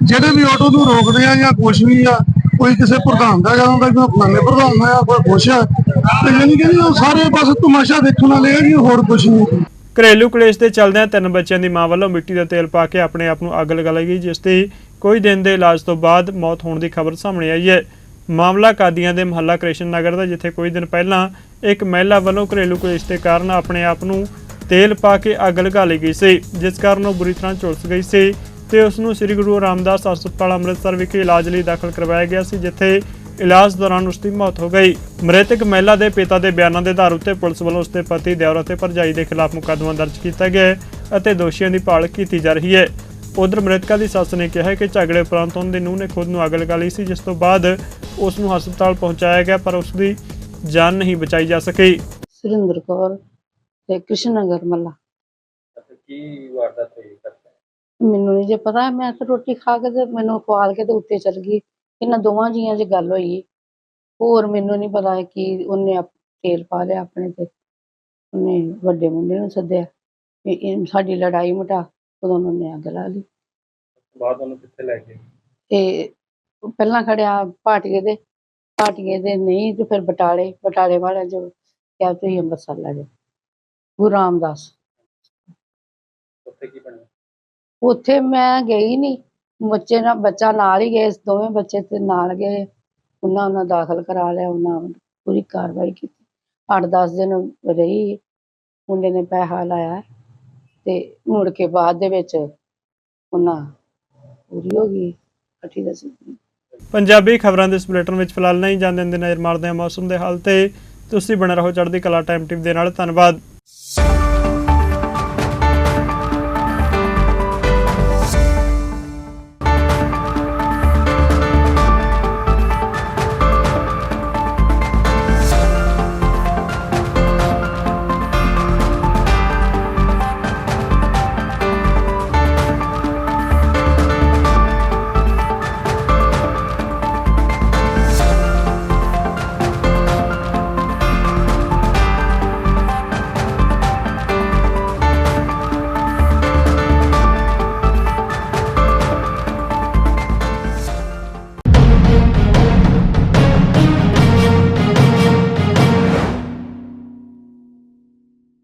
ਜਿਹੜੇ ਵੀ ਆਟੋ ਨੂੰ ਰੋਕਦੇ ਆ ਜਾਂ ਕੁਛ ਵੀ ਆ ਕੋਈ ਕਿਸੇ ਪ੍ਰਧਾਨ ਦਾ ਜਾਂ ਹੁੰਦਾ ਕੋਈ ਫਲਾਣੇ ਪ੍ਰਧਾਨ ਦਾ ਆ ਕੋਈ ਕੁਛ ਆ ਤੇ ਯਾਨੀ ਕਿ ਉਹ ਸਾਰੇ ਬਸ ਤਮਾਸ਼ਾ ਦੇਖਣ ਵਾਲੇ ਆ ਜੀ ਹੋਰ ਕੁਛ ਨਹੀਂ।
ਘਰੇਲੂ ਕਲੇਸ਼ ਦੇ ਚੱਲਦਿਆਂ ਤਿੰਨ ਬੱਚਿਆਂ ਦੀ ਮਾਂ ਵੱਲੋਂ ਮਿੱਟੀ ਦਾ ਤੇਲ ਪਾ ਕੇ ਆਪਣੇ ਆਪ ਨੂੰ ਅੱਗ ਲਗਾ ਲਈ ਗਈ ਜਿਸ ਦੀ ਕੋਈ ਦਿਨ ਦੇ ਇਲਾਜ ਤੋਂ ਬਾਅਦ ਮੌਤ ਹੋਣ ਦੀ ਖਬਰ ਸਾਹਮਣੇ ਆਈ ਹੈ। ਮਾਮਲਾ ਕਾਦੀਆਂ ਦੇ ਮਹੱਲਾ ਕ੍ਰਿਸ਼ਨ ਨਗਰ ਦਾ, ਜਿੱਥੇ ਕੁਝ ਦਿਨ ਪਹਿਲਾਂ ਇੱਕ ਮਹਿਲਾ ਵੱਲੋਂ ਘਰੇਲੂ ਕਲੇਸ਼ ਦੇ ਕਾਰਨ ਆਪਣੇ ਆਪ ਨੂੰ ਤੇਲ ਪਾ ਕੇ ਅੱਗ ਲਗਾ ਲਈ ਗਈ ਸੀ, ਜਿਸ ਕਾਰਨ ਉਹ ਬੁਰੀ ਤਰ੍ਹਾਂ ਝੁਲਸ ਗਈ ਸੀ ਤੇ ਉਸ ਨੂੰ ਸ੍ਰੀ ਗੁਰੂ ਰਾਮਦਾਸ ਹਸਪਤਾਲ ਅੰਮ੍ਰਿਤਸਰ ਵਿਖੇ ਇਲਾਜ ਲਈ ਦਾਖਲ ਕਰਵਾਇਆ ਗਿਆ ਸੀ, ਜਿੱਥੇ ਇਲਾਜ ਦੌਰਾਨ ਉਸ ਦੀ ਮੌਤ ਹੋ ਗਈ। ਮ੍ਰਿਤਕ ਮਹਿਲਾ ਦੇ ਪਿਤਾ ਦੇ ਬਿਆਨਾਂ ਦੇ ਆਧਾਰ ਉੱਤੇ ਪੁਲਿਸ ਵੱਲੋਂ ਉਸ ਦੇ ਪਤੀ ਦਿਓਰ ਅਤੇ ਭਰਜਾਈ ਦੇ ਖਿਲਾਫ ਮੁਕੱਦਮਾ ਦਰਜ ਕੀਤਾ ਗਿਆ ਅਤੇ ਦੋਸ਼ੀਆਂ ਦੀ ਭਾਲ ਕੀਤੀ ਜਾ ਰਹੀ ਹੈ। ਉਧਰ ਮ੍ਰਿਤਕਾ ਦੀ ਸੱਸ ਨੇ ਕਿਹਾ ਹੈ ਕਿ ਝਗੜੇ ਉਪਰੰਤ ਉਹਨਾਂ ਦੀ ਨੂੰਹ ਨੇ ਖੁਦ ਨੂੰ ਅੱਗ ਲਗਾ ਲਈ ਸੀ ਜਿਸ ਤੋਂ ਬਾਅਦ ਉਸ ਨੂੰ ਹਸਪਤਾਲ ਪਹੁੰਚਾਇਆ ਗਿਆ ਪਰ ਉਸ ਦੀ ਜਾਨ ਨਹੀਂ ਬਚਾਈ ਜਾ ਸਕੀ।
ਸੁਰਿੰਦਰ ਕੌਰ ਤੇ ਕ੍ਰਿਸ਼ਨ ਨਗਰ ਮੱਲਾ
ਕੀ ਵਾਰਦਾਤ ਹੋਈ? ਕਰਦਾ
ਮੈਨੂੰ ਨਹੀਂ ਜੇ ਪਤਾ ਮੈਂ ਤਾਂ ਰੋਟੀ ਖਾ ਕੇ ਤੇ ਮੈਨੂੰ ਖਵਾਲ ਕੇ ਤੇ ਉੱਤੇ ਚਲ ਗਈ। ਇਹਨਾਂ ਦੋਵਾਂ ਜੀਆਂ 'ਚ ਗੱਲ ਹੋਈ। ਹੋਰ ਮੈਨੂੰ ਨਹੀਂ ਪਤਾ ਕਿ ਉਹਨੇ ਤੇਲ ਪਾ ਲਿਆ ਆਪਣੇ ਤੇ। ਉਹਨੇ ਵੱਡੇ ਮੁੰਡੇ ਨੂੰ ਸੱਦਿਆ। ਵੀ ਇਹ ਸਾਡੀ ਲੜਾਈ ਮਟਾ ਉਦੋਂ ਉਹਨੇ ਅੱਗ ਲਾ ਲਈ।
ਬਾਅਦ ਉਹਨੂੰ ਕਿੱਥੇ ਲੈ ਗਏ?
ਤੇ ਪਹਿਲਾਂ ਖੜਿਆ ਪਾਟੀਏ ਦੇ ਪਾਟੀਏ ਦੇ ਨਹੀਂ ਤੇ ਫਿਰ ਬਟਾਲੇ ਬਟਾਲੇ ਵਾਲਿਆਂ ਜੋ ਕਿਹਾ ਤੁਸੀਂ ਅੰਮ੍ਰਿਤਸਰ ਲੈ ਜਾਓ। ਗੁਰੂ ਰਾਮਦਾਸ।
ਉੱਥੇ ਕੀ ਬਣਿਆ?
ਉੱਥੇ ਮੈਂ ਗਈ ਨਹੀਂ ਬੱਚੇ ਨਾਲ ਬੱਚਾ ਨਾਲ ਹੀ ਗਏ ਦੋਵੇਂ ਬੱਚੇ ਤੇ ਨਾਲ ਗਏ। ਉਹਨਾਂ ਉਹਨਾਂ ਦਾਖਲ ਕਰਾ ਲਿਆ ਉਹਨਾਂ ਪੂਰੀ ਕਾਰਵਾਈ ਕੀਤੀ। 8-10 ਦਿਨ ਰਹੀ ਮੁੰਡੇ ਨੇ ਪੈਸਾ ਲਾਇਆ। ਤੇ ਮੁੜ ਕੇ ਬਾਅਦ ਦੇ ਵਿੱਚ ਉਹਨਾਂ ਪੂਰੀ ਹੋ ਗਈ, ਅੱਠੀ ਦਸਵੀਂ
ਪੰਜਾਬੀ ਖਬਰਾਂ ਦੇ ਇਸ ਬੁਲੇਟਿਨ ਵਿੱਚ ਫਿਲਹਾਲ ਨਹੀਂ ਜਾਂਦੇ ਦੇ ਨਜ਼ਰ ਮਾਰਦੇ ਹਾਂ ਮੌਸਮ ਦੇ ਹਾਲ ਤੇ। ਤੁਸੀਂ ਬਣੇ ਰਹੋ ਚੜ੍ਹਦੀ ਕਲਾ ਟਾਈਮ ਟਿਪ ਦੇ ਨਾਲ, ਧੰਨਵਾਦ।